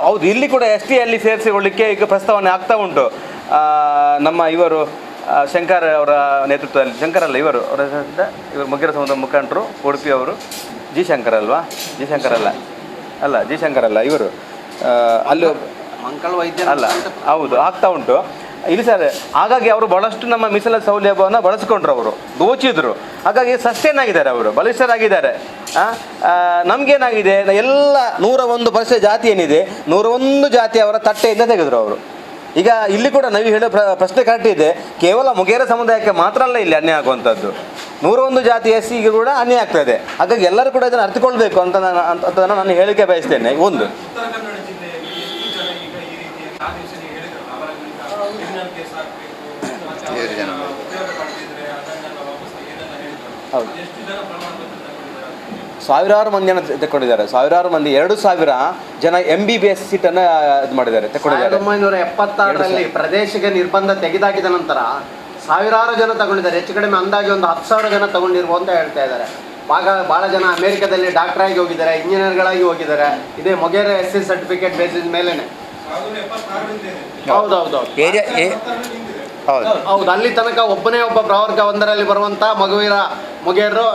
ಹೌದು ಇಲ್ಲಿ ಕೂಡ ಎಸ್ ಟಿಯಲ್ಲಿ ಸೇರಿಸಿಕೊಳ್ಳಿಕ್ಕೆ ಈಗ ಪ್ರಸ್ತಾವನೆ ಆಗ್ತಾ ಉಂಟು. ನಮ್ಮ ಇವರು ಶಂಕರ್ ಅವರ ನೇತೃತ್ವದಲ್ಲಿ ಶಂಕರ್ ಅಲ್ಲ ಇವರು ಅವರ ಇವರು ಮುಗಿರ ಸಮುದ್ರ ಮುಖಂಡರು ಉಡುಪಿ ಅವರು. ಜಿ ಶಂಕರ್ ಅಲ್ವಾ? ಜಿ ಶಂಕರ್ ಅಲ್ಲ. ಅಲ್ಲ ಜಿ ಶಂಕರ್ ಅಲ್ಲ ಇವರು. ಅಲ್ಲೂ ಅಲ್ಲಿ ಅಲ್ಲ ಹೌದು ಆಗ್ತಾ ಉಂಟು. ಇಲ್ಲಿ ಸರ್ ಹಾಗಾಗಿ ಅವರು ಬಹಳಷ್ಟು ನಮ್ಮ ಮೀಸಲಾತಿ ಸೌಲಭ್ಯವನ್ನು ಬಳಸಿಕೊಂಡ್ರು ಅವರು ದೋಚಿದ್ರು. ಹಾಗಾಗಿ ಸಸ್ಟೇನ್ ಆಗಿದ್ದಾರೆ ಅವರು ಬಲಿಷ್ಠರಾಗಿದ್ದಾರೆ. ನಮ್ಗೇನಾಗಿದೆ ಎಲ್ಲ ನೂರ ಒಂದು ಪರಿಸರ ಜಾತಿ ಏನಿದೆ ನೂರ ಒಂದು ಜಾತಿ ಅವರ ತಟ್ಟೆಯಿಂದ ತೆಗೆದ್ರು ಅವರು. ಈಗ ಇಲ್ಲಿ ಕೂಡ ನವಿ ಹೇಳೋ ಪ್ರ ಪ್ರಶ್ನೆ ಕರೆಕ್ಟ್ ಇದೆ. ಕೇವಲ ಮುಗೇರ ಸಮುದಾಯಕ್ಕೆ ಮಾತ್ರ ಅಲ್ಲ ಇಲ್ಲಿ ಅನ್ಯಾಯ ಆಗುವಂಥದ್ದು. ನೂರ ಒಂದು ಜಾತಿ ಎಸ್ ಸಿಗೆ ಕೂಡ ಅನ್ಯಾಯ ಆಗ್ತದೆ ಹಾಗಾಗಿ ಎಲ್ಲರೂ ಕೂಡ ಇದನ್ನು ಅರ್ಥಕೊಳ್ಬೇಕು ಅಂತ ನಾನು ಅಂತ ನಾನು ಹೇಳಿಕೆ ಬಯಸ್ತೇನೆ. ಒಂದು ಉತ್ತರ ಕನ್ನಡ ಜಿಲ್ಲೆಯಲ್ಲಿ ಎಷ್ಟು ಜನ ಈಗ ಈ ರೀತಿ ಆ ದಿವಸ ನೀವು ಹೇಳಿದ್ರಲ್ಲ ಅವರ ಕ್ರಿಮಿನಲ್ ಕೇಸ್ ಹಾಕಬೇಕು ಮತ್ತೆ ಏಳು ಜನ. ಅವರಿಗೆ ಉದ್ಯೋಗ ಪಡೆದಿದ್ರೆ ಅದನ್ನೆಲ್ಲ ವಾಪಸ್ ಏನೆಲ್ಲ ಹೇಳಿದ್ರು ಹೌದು. ಸಾವಿರಾರು ಮಂದಿಯನ್ನು ತೆಕ್ಕೊಂಡಿದ್ದಾರೆ. ಸಾವಿರಾರು ಮಂದಿ ಎರಡು ಸಾವಿರ ಜನ ಎಂ ಬಿ ಬಿ ಎಸ್ ಸೀಟನ್ನು ಇದು ಮಾಡಿದ್ದಾರೆ ಒಂಬೈನೂರ ಎಪ್ಪತ್ತಾರರಲ್ಲಿ ಪ್ರದೇಶಕ್ಕೆ ನಿರ್ಬಂಧ ತೆಗೆದಾಕಿದ ನಂತರ ಸಾವಿರಾರು ಜನ ತಗೊಂಡಿದ್ದಾರೆ. ಹೆಚ್ಚು ಕಡಿಮೆ ಅಂದಾಜು ಒಂದು ಹತ್ತು ಸಾವಿರ ಜನ ತಗೊಂಡಿರುವ ಅಂತ ಹೇಳ್ತಾ ಇದ್ದಾರೆ. ಭಾಗ ಭಾಳ ಜನ ಅಮೇರಿಕಾದಲ್ಲಿ ಡಾಕ್ಟರಾಗಿ ಹೋಗಿದ್ದಾರೆ ಇಂಜಿನಿಯರ್ಗಳಾಗಿ ಹೋಗಿದ್ದಾರೆ. ಇದೇ Mogera S C certificate basis ಮೇಲೇನೆ. ಸಾವಿರದ ಹೌದು ಇದೆ. ಹೌದೌದು ಹೌದು. ಹೌದು ಅಲ್ಲಿ ತನಕ ಒಬ್ಬನೇ ಒಬ್ಬ ಪ್ರವರ್ಗ ಒಂದರಲ್ಲಿ ಬರುವಂತ ಮಗುವಿನ Mogeru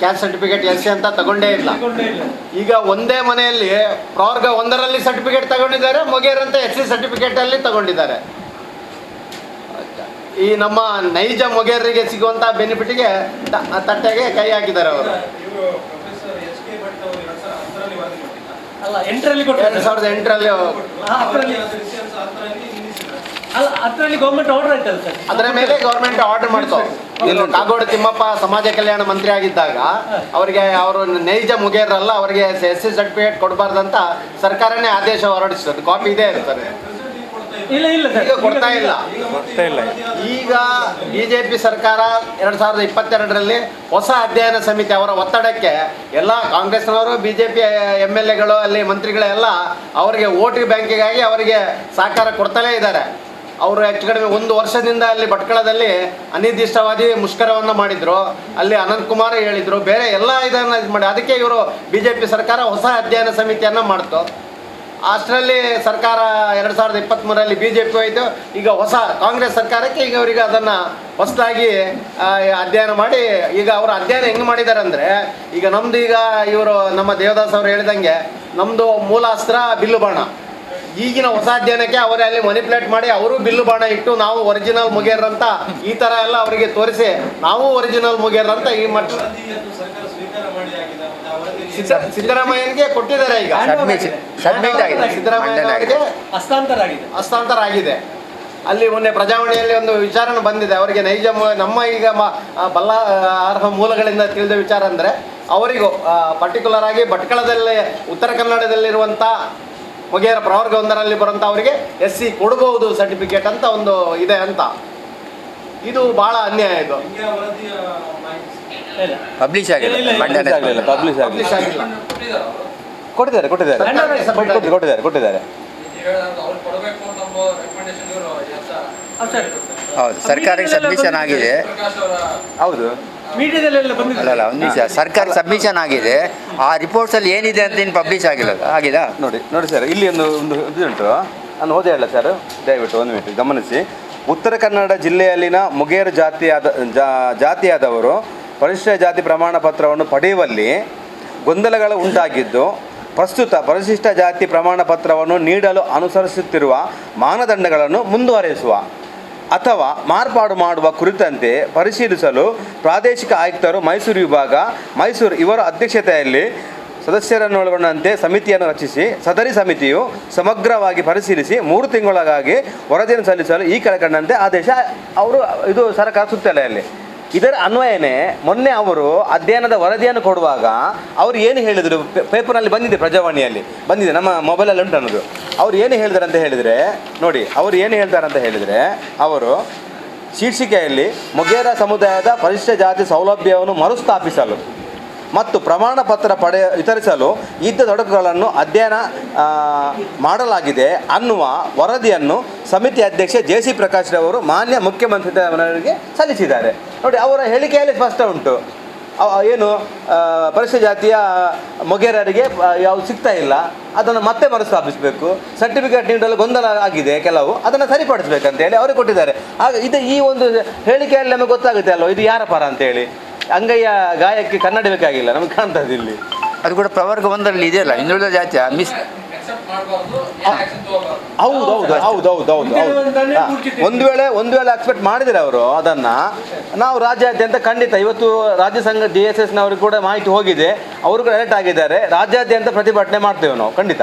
caste certificate S C ಅಂತ ತಗೊಂಡೇ ಇಲ್ಲ. ಈಗ ಒಂದೇ ಮನೆಯಲ್ಲಿ ಪ್ರವರ್ಗ ಒಂದರಲ್ಲಿ ಸರ್ಟಿಫಿಕೇಟ್ ತಗೊಂಡಿದ್ದಾರೆ ಮೊಗೇರ್ ಅಂತ ಎಸ್ ಸಿ ಸರ್ಟಿಫಿಕೇಟಲ್ಲಿ ತಗೊಂಡಿದ್ದಾರೆ. ಈ ನಮ್ಮ ನೈಜ ಮೊಗೇರರಿಗೆ ಸಿಗುವಂತ ಬೆನಿಫಿಟ್ಗೆ ಗೆ ತಟ್ಟೆಗೆ ಕೈ ಹಾಕಿದ್ದಾರೆ ಅವರು. ಇವರು ಪ್ರೊಫೆಸರ್ ಎಚ್ ಕೆ ಭಟ್ ಅವರು ಎರಡ್ ಸಾವಿರದ ಅಲ್ಲ ಎಂಟರಲ್ಲಿ ಅಲ್ಲ ಅದರಲ್ಲಿ ಗೌರ್ಮೆಂಟ್ ಆರ್ಡರ್ ಆಯ್ತಲ್ಲ ಸರ್? ಅದರ ಮೇಲೆ ಗೌರ್ಮೆಂಟ್ ಆರ್ಡರ್ ಮಾಡ್ತು. ಇಲ್ಲಿ ಕಾಗೋಡು ತಿಮ್ಮಪ್ಪ ಸಮಾಜ ಕಲ್ಯಾಣ ಮಂತ್ರಿ ಆಗಿದ್ದಾಗ ಅವರಿಗೆ ಅವರು ನೈಜ ಮುಗಿಯೋದ್ರಲ್ಲ ಅವರಿಗೆ ಎಸ್ ಸಿ ಸರ್ಟಿಫಿಕೇಟ್ ಕೊಡಬಾರ್ದಂತ ಸರ್ಕಾರನೇ ಆದೇಶ ಹೊರಡಿಸಿದ್ರು ಕಾಪಿ ಇದೆ ಇರ್ತಾರೆ ಇಲ್ಲ ಇಲ್ಲ ಸರ್. ಈಗ ಕೊಡ್ತಾ ಇಲ್ಲ. ಗೊತ್ತೇ ಇಲ್ಲ ಈಗ. ಬಿಜೆಪಿ ಸರ್ಕಾರ ಎರಡ್ ಸಾವಿರದ ಇಪ್ಪತ್ತೆರಡರಲ್ಲಿ ಹೊಸ ಅಧ್ಯಯನ ಸಮಿತಿ ಅವರ ಒತ್ತಡಕ್ಕೆ ಎಲ್ಲ ಕಾಂಗ್ರೆಸ್ನವರು ಬಿಜೆಪಿ ಎಂ ಎಲ್ ಎಗಳು ಅಲ್ಲಿ ಮಂತ್ರಿಗಳೆಲ್ಲ ಅವರಿಗೆ ವೋಟ್ ಬ್ಯಾಂಕಿಗಾಗಿ ಅವರಿಗೆ ಸಹಕಾರ ಕೊಡ್ತಲೇ ಇದ್ದಾರೆ. ಅವರು ಹೆಚ್ಚು ಕಡಿಮೆ ಒಂದು ವರ್ಷದಿಂದ ಅಲ್ಲಿ ಭಟ್ಕಳದಲ್ಲಿ ಅನಿರ್ದಿಷ್ಟವಾದಿ ಮುಷ್ಕರವನ್ನು ಮಾಡಿದ್ರು. ಅಲ್ಲಿ ಅನಂತ್ ಕುಮಾರ್ ಹೇಳಿದ್ರು, ಬೇರೆ ಎಲ್ಲ ಇದನ್ನು ಇದು ಮಾಡಿ. ಅದಕ್ಕೆ ಇವರು ಬಿ ಜೆ ಪಿ ಸರ್ಕಾರ ಹೊಸ ಅಧ್ಯಯನ ಸಮಿತಿಯನ್ನು ಮಾಡ್ತು. ಅಷ್ಟರಲ್ಲಿ ಸರ್ಕಾರ ಎರಡು ಸಾವಿರದ ಇಪ್ಪತ್ತ್ಮೂರಲ್ಲಿ ಬಿ ಜೆ ಪಿ ಆಯಿತು ಈಗ ಹೊಸ ಕಾಂಗ್ರೆಸ್ ಸರ್ಕಾರಕ್ಕೆ ಈಗ ಅವರಿಗೆ ಅದನ್ನು ಹೊಸದಾಗಿ ಅಧ್ಯಯನ ಮಾಡಿ, ಈಗ ಅವರು ಅಧ್ಯಯನ ಹೆಂಗೆ ಮಾಡಿದ್ದಾರೆ ಅಂದರೆ ಈಗ ನಮ್ಮದು ಈಗ ಇವರು ನಮ್ಮ ದೇವದಾಸ್ ಅವರು ಹೇಳಿದಂಗೆ ನಮ್ಮದು ಮೂಲ ಅಸ್ತ್ರ ಬಿಲ್ಲು ಬಾಣ ಈಗಿನ ಹೊಸ ಅಧ್ಯಯನಕ್ಕೆ ಅವರೇ ಅಲ್ಲಿ ಮನಿಪ್ಯುಲೇಟ್ ಮಾಡಿ ಅವರು ಬಿಲ್ಲು ಬಾಣ ಇಟ್ಟು ನಾವು ಒರಿಜಿನಲ್ ಮುಗಿಯರಂತ ಅಂತ ಈ ತರ ಎಲ್ಲ ಅವರಿಗೆ ತೋರಿಸಿ ನಾವು ಒರಿಜಿನಲ್ ಮುಗಿಯರಂತ ಅಂತ ಈ ಮಟ್ಟ ಸಿದ್ದರಾಮಯ್ಯನಿಗೆ ಕೊಟ್ಟಿದ್ದಾರೆ ಈಗ. ಸಬ್ಮಿಟ್ ಸಬ್ಮಿಟ್ ಆಗಿದೆ ಸಿದ್ದರಾಮಯ್ಯ ಮಂಡನೆ ಹಸ್ತಾಂತರ ಆಗಿದೆ ಹಸ್ತಾಂತರ ಆಗಿದೆ ಅಲ್ಲಿ ಮೊನ್ನೆ ಪ್ರಜಾವಾಣಿಯಲ್ಲಿ ಒಂದು ವಿಚಾರಣೆ ಬಂದಿದೆ. ಅವರಿಗೆ ನೈಜ ಮೂ- ನಮ್ಮ ಈಗ ಮ- ಬಲ್ಲ ಅರ್ಹ ಮೂಲಗಳಿಂದ ತಿಳಿದ ವಿಚಾರ ಅಂದರೆ ಅವರಿಗೂ ಪರ್ಟಿಕ್ಯುಲರ್ ಆಗಿ ಭಟ್ಕಳದಲ್ಲಿ ಉತ್ತರ ಕನ್ನಡದಲ್ಲಿರುವಂಥ ಹೊಗೆಯರ ಪ್ರವರ್ಗ ಒಂದರಲ್ಲಿ ಬರುವಂಥ ಅವರಿಗೆ ಎಸ್ ಸಿ ಕೊಡಬಹುದು ಸರ್ಟಿಫಿಕೇಟ್ ಅಂತ ಒಂದು ಇದೆ ಅಂತ. ಇದು ಬಹಳ ಅನ್ಯಾಯ ಇದು. ಪಬ್ಲಿಷ್ ಆಗಿಲ್ಲ. ಪಬ್ಲಿಷ್ ಪಬ್ಲಿಷ್ ಆಗಿಲ್ಲ ಕೊಟ್ಟಿದ್ದಾರೆ ಕೊಟ್ಟಿದ್ದಾರೆ. ಕೊಟ್ಟಿದ್ದಾರೆ ಕೊಟ್ಟಿದ್ದಾರೆ ಹೌದು ಸರ್ಕಾರಕ್ಕೆ ಸಬ್ಮಿಷನ್ ಆಗಿದೆ. ಹೌದು. ಮೀಡಿಯಾದಲ್ಲೆಲ್ಲ ಅಲ್ಲಲ್ಲ ಒಂದು ನಿಮಿಷ. ಸರ್ಕಾರ ಸಬ್ಮಿಷನ್ ಆಗಿದೆ. ಆ ರಿಪೋರ್ಟ್ಸಲ್ಲಿ ಏನಿದೆ ಅಂತ ಏನು ಪಬ್ಲಿಷ್ ಆಗಿಲ್ಲ. ಆಗಿದಾ? ನೋಡಿ ನೋಡಿ ಸರ್ ಇಲ್ಲಿ ಒಂದು ಒಂದು ಇದು ಉಂಟು. ನಾನು ಹೋದೆ ಹೇಳ ಸರ್ ದಯವಿಟ್ಟು ಒಂದು ಮಿನಿಟ್ ಗಮನಿಸಿ. ಉತ್ತರ ಕನ್ನಡ ಜಿಲ್ಲೆಯಲ್ಲಿನ ಮುಗೇರು ಜಾತಿಯಾದ ಜಾತಿಯಾದವರು ಪರಿಶಿಷ್ಟ ಜಾತಿ ಪ್ರಮಾಣ ಪತ್ರವನ್ನು ಪಡೆಯುವಲ್ಲಿ ಗೊಂದಲಗಳು ಉಂಟಾಗಿದ್ದು ಪ್ರಸ್ತುತ ಪರಿಶಿಷ್ಟ ಜಾತಿ ಪ್ರಮಾಣ ಪತ್ರವನ್ನು ನೀಡಲು ಅನುಸರಿಸುತ್ತಿರುವ ಮಾನದಂಡಗಳನ್ನು ಮುಂದುವರೆಸುವ ಅಥವಾ ಮಾರ್ಪಾಡು ಮಾಡುವ ಕುರಿತಂತೆ ಪರಿಶೀಲಿಸಲು ಪ್ರಾದೇಶಿಕ ಆಯುಕ್ತರು ಮೈಸೂರು ವಿಭಾಗ, ಮೈಸೂರು ಇವರ ಅಧ್ಯಕ್ಷತೆಯಲ್ಲಿ ಸದಸ್ಯರನ್ನೊಳಗೊಂಡಂತೆ ಸಮಿತಿಯನ್ನು ರಚಿಸಿ, ಸದರಿ ಸಮಿತಿಯು ಸಮಗ್ರವಾಗಿ ಪರಿಶೀಲಿಸಿ ಮೂರು ತಿಂಗಳಿಗಾಗಿ ವರದಿಯನ್ನು ಸಲ್ಲಿಸಲು ಈ ಕೆಳಕಂಡಂತೆ ಆದೇಶ, ಅವರು, ಇದು ಸರ್ಕಾರ ಸುತ್ತಲೆಯಲ್ಲಿ ಇದರ ಅನ್ವಯನೇ ಮೊನ್ನೆ ಅವರು ಅಧ್ಯಯನದ ವರದಿಯನ್ನು ಕೊಡುವಾಗ ಅವರು ಏನು ಹೇಳಿದರು? ಪೇಪರ್ನಲ್ಲಿ ಬಂದಿದೆ ಪ್ರಜಾವಾಣಿಯಲ್ಲಿ. ಬಂದಿದೆ, ನಮ್ಮ ಮೊಬೈಲಲ್ಲಿ ಉಂಟು ಅನ್ನೋದು. ಅವ್ರು ಏನು ಹೇಳಿದ್ದಾರೆ ಅಂತ ಹೇಳಿದರೆ, ನೋಡಿ, ಅವರು ಏನು ಹೇಳ್ತಾರೆ ಅಂತ ಹೇಳಿದರೆ, ಅವರು ಶೀರ್ಷಿಕೆಯಲ್ಲಿ ಮೊಗೇರ ಸಮುದಾಯದ ಪರಿಶಿಷ್ಟ ಜಾತಿ ಸೌಲಭ್ಯವನ್ನು ಮರುಸ್ಥಾಪಿಸಲು ಮತ್ತು ಪ್ರಮಾಣ ಪತ್ರ ಪಡೆ ವಿತರಿಸಲು ಇದ್ದ ತೊಡಕುಗಳನ್ನು ಅಧ್ಯಯನ ಮಾಡಲಾಗಿದೆ ಅನ್ನುವ ವರದಿಯನ್ನು ಸಮಿತಿ ಅಧ್ಯಕ್ಷ ಜೆ ಸಿ ಪ್ರಕಾಶ್ ರವರು ಮಾನ್ಯ ಮುಖ್ಯಮಂತ್ರಿಯವರಿಗೆ ಸಲ್ಲಿಸಿದ್ದಾರೆ. ನೋಡಿ, ಅವರ ಹೇಳಿಕೆಯಲ್ಲಿ ಸ್ಪಷ್ಟ ಉಂಟು. ಏನು ಪರಿಶಿಷ್ಟ ಜಾತಿಯ ಮೊಗೇರರಿಗೆ ಯಾವುದು ಸಿಗ್ತಾ ಇಲ್ಲ. ಅದನ್ನು ಮತ್ತೆ ಮರುಸ್ಥಾಪಿಸಬೇಕು. ಸರ್ಟಿಫಿಕೇಟ್ ನೀಡಲು ಗೊಂದಲ ಆಗಿದೆ ಕೆಲವು. ಅದನ್ನು ಸರಿಪಡಿಸ್ಬೇಕಂತ ಹೇಳಿ ಅವರು ಕೊಟ್ಟಿದ್ದಾರೆ. ಆಗ ಇದು ಈ ಒಂದು ಹೇಳಿಕೆಯಲ್ಲಿ ನಮಗೆ ಗೊತ್ತಾಗುತ್ತೆ ಅಲ್ವ? ಇದು ಯಾರ ಪರ ಅಂತೇಳಿ? ಅಂಗಯ್ಯ ಗಾಯಕ್ಕೆ ಕನ್ನಡ ಬೇಕಾಗಿಲ್ಲ ನಮ್ಗೆ ಕಾಣ್ತದೆ ಇಲ್ಲಿ. ಅದು ಕೂಡ ಪ್ರವರ್ಗ ಒಂದರಲ್ಲಿ ಇದೆಯಲ್ಲ ಹಿಂದುಳಿದ ಜಾತಿಯ ಮಿಸ್ ಹೌದು ಹೌದು ಹೌದು ಹೌದು ಹೌದು ಮುಂದಿನ ಹಾ. ಪೂರ್ತಿ ಒಂದು ವೇಳೆ ಒಂದು ವೇಳೆ ಎಕ್ಸ್ಪೆಕ್ಟ್ ಮಾಡಿದರೆ ಅವರು ಅದನ್ನ ನಾವು ರಾಜ್ಯಾದ್ಯಂತ ಖಂಡಿತ ಇವತ್ತು ರಾಜ್ಯ ಸಂಘ ಡಿ ಎಸ್ ಎಸ್ನವ್ರಿಗೆ ಕೂಡ ಮಾಹಿತಿ ಹೋಗಿದೆ ಅವರು ಕೂಡ ಅಲರ್ಟ್ ಆಗಿದ್ದಾರೆ ರಾಜ್ಯಾದ್ಯಂತ ಪ್ರತಿಭಟನೆ ಮಾಡ್ತೇವೆ ನಾವು ಖಂಡಿತ.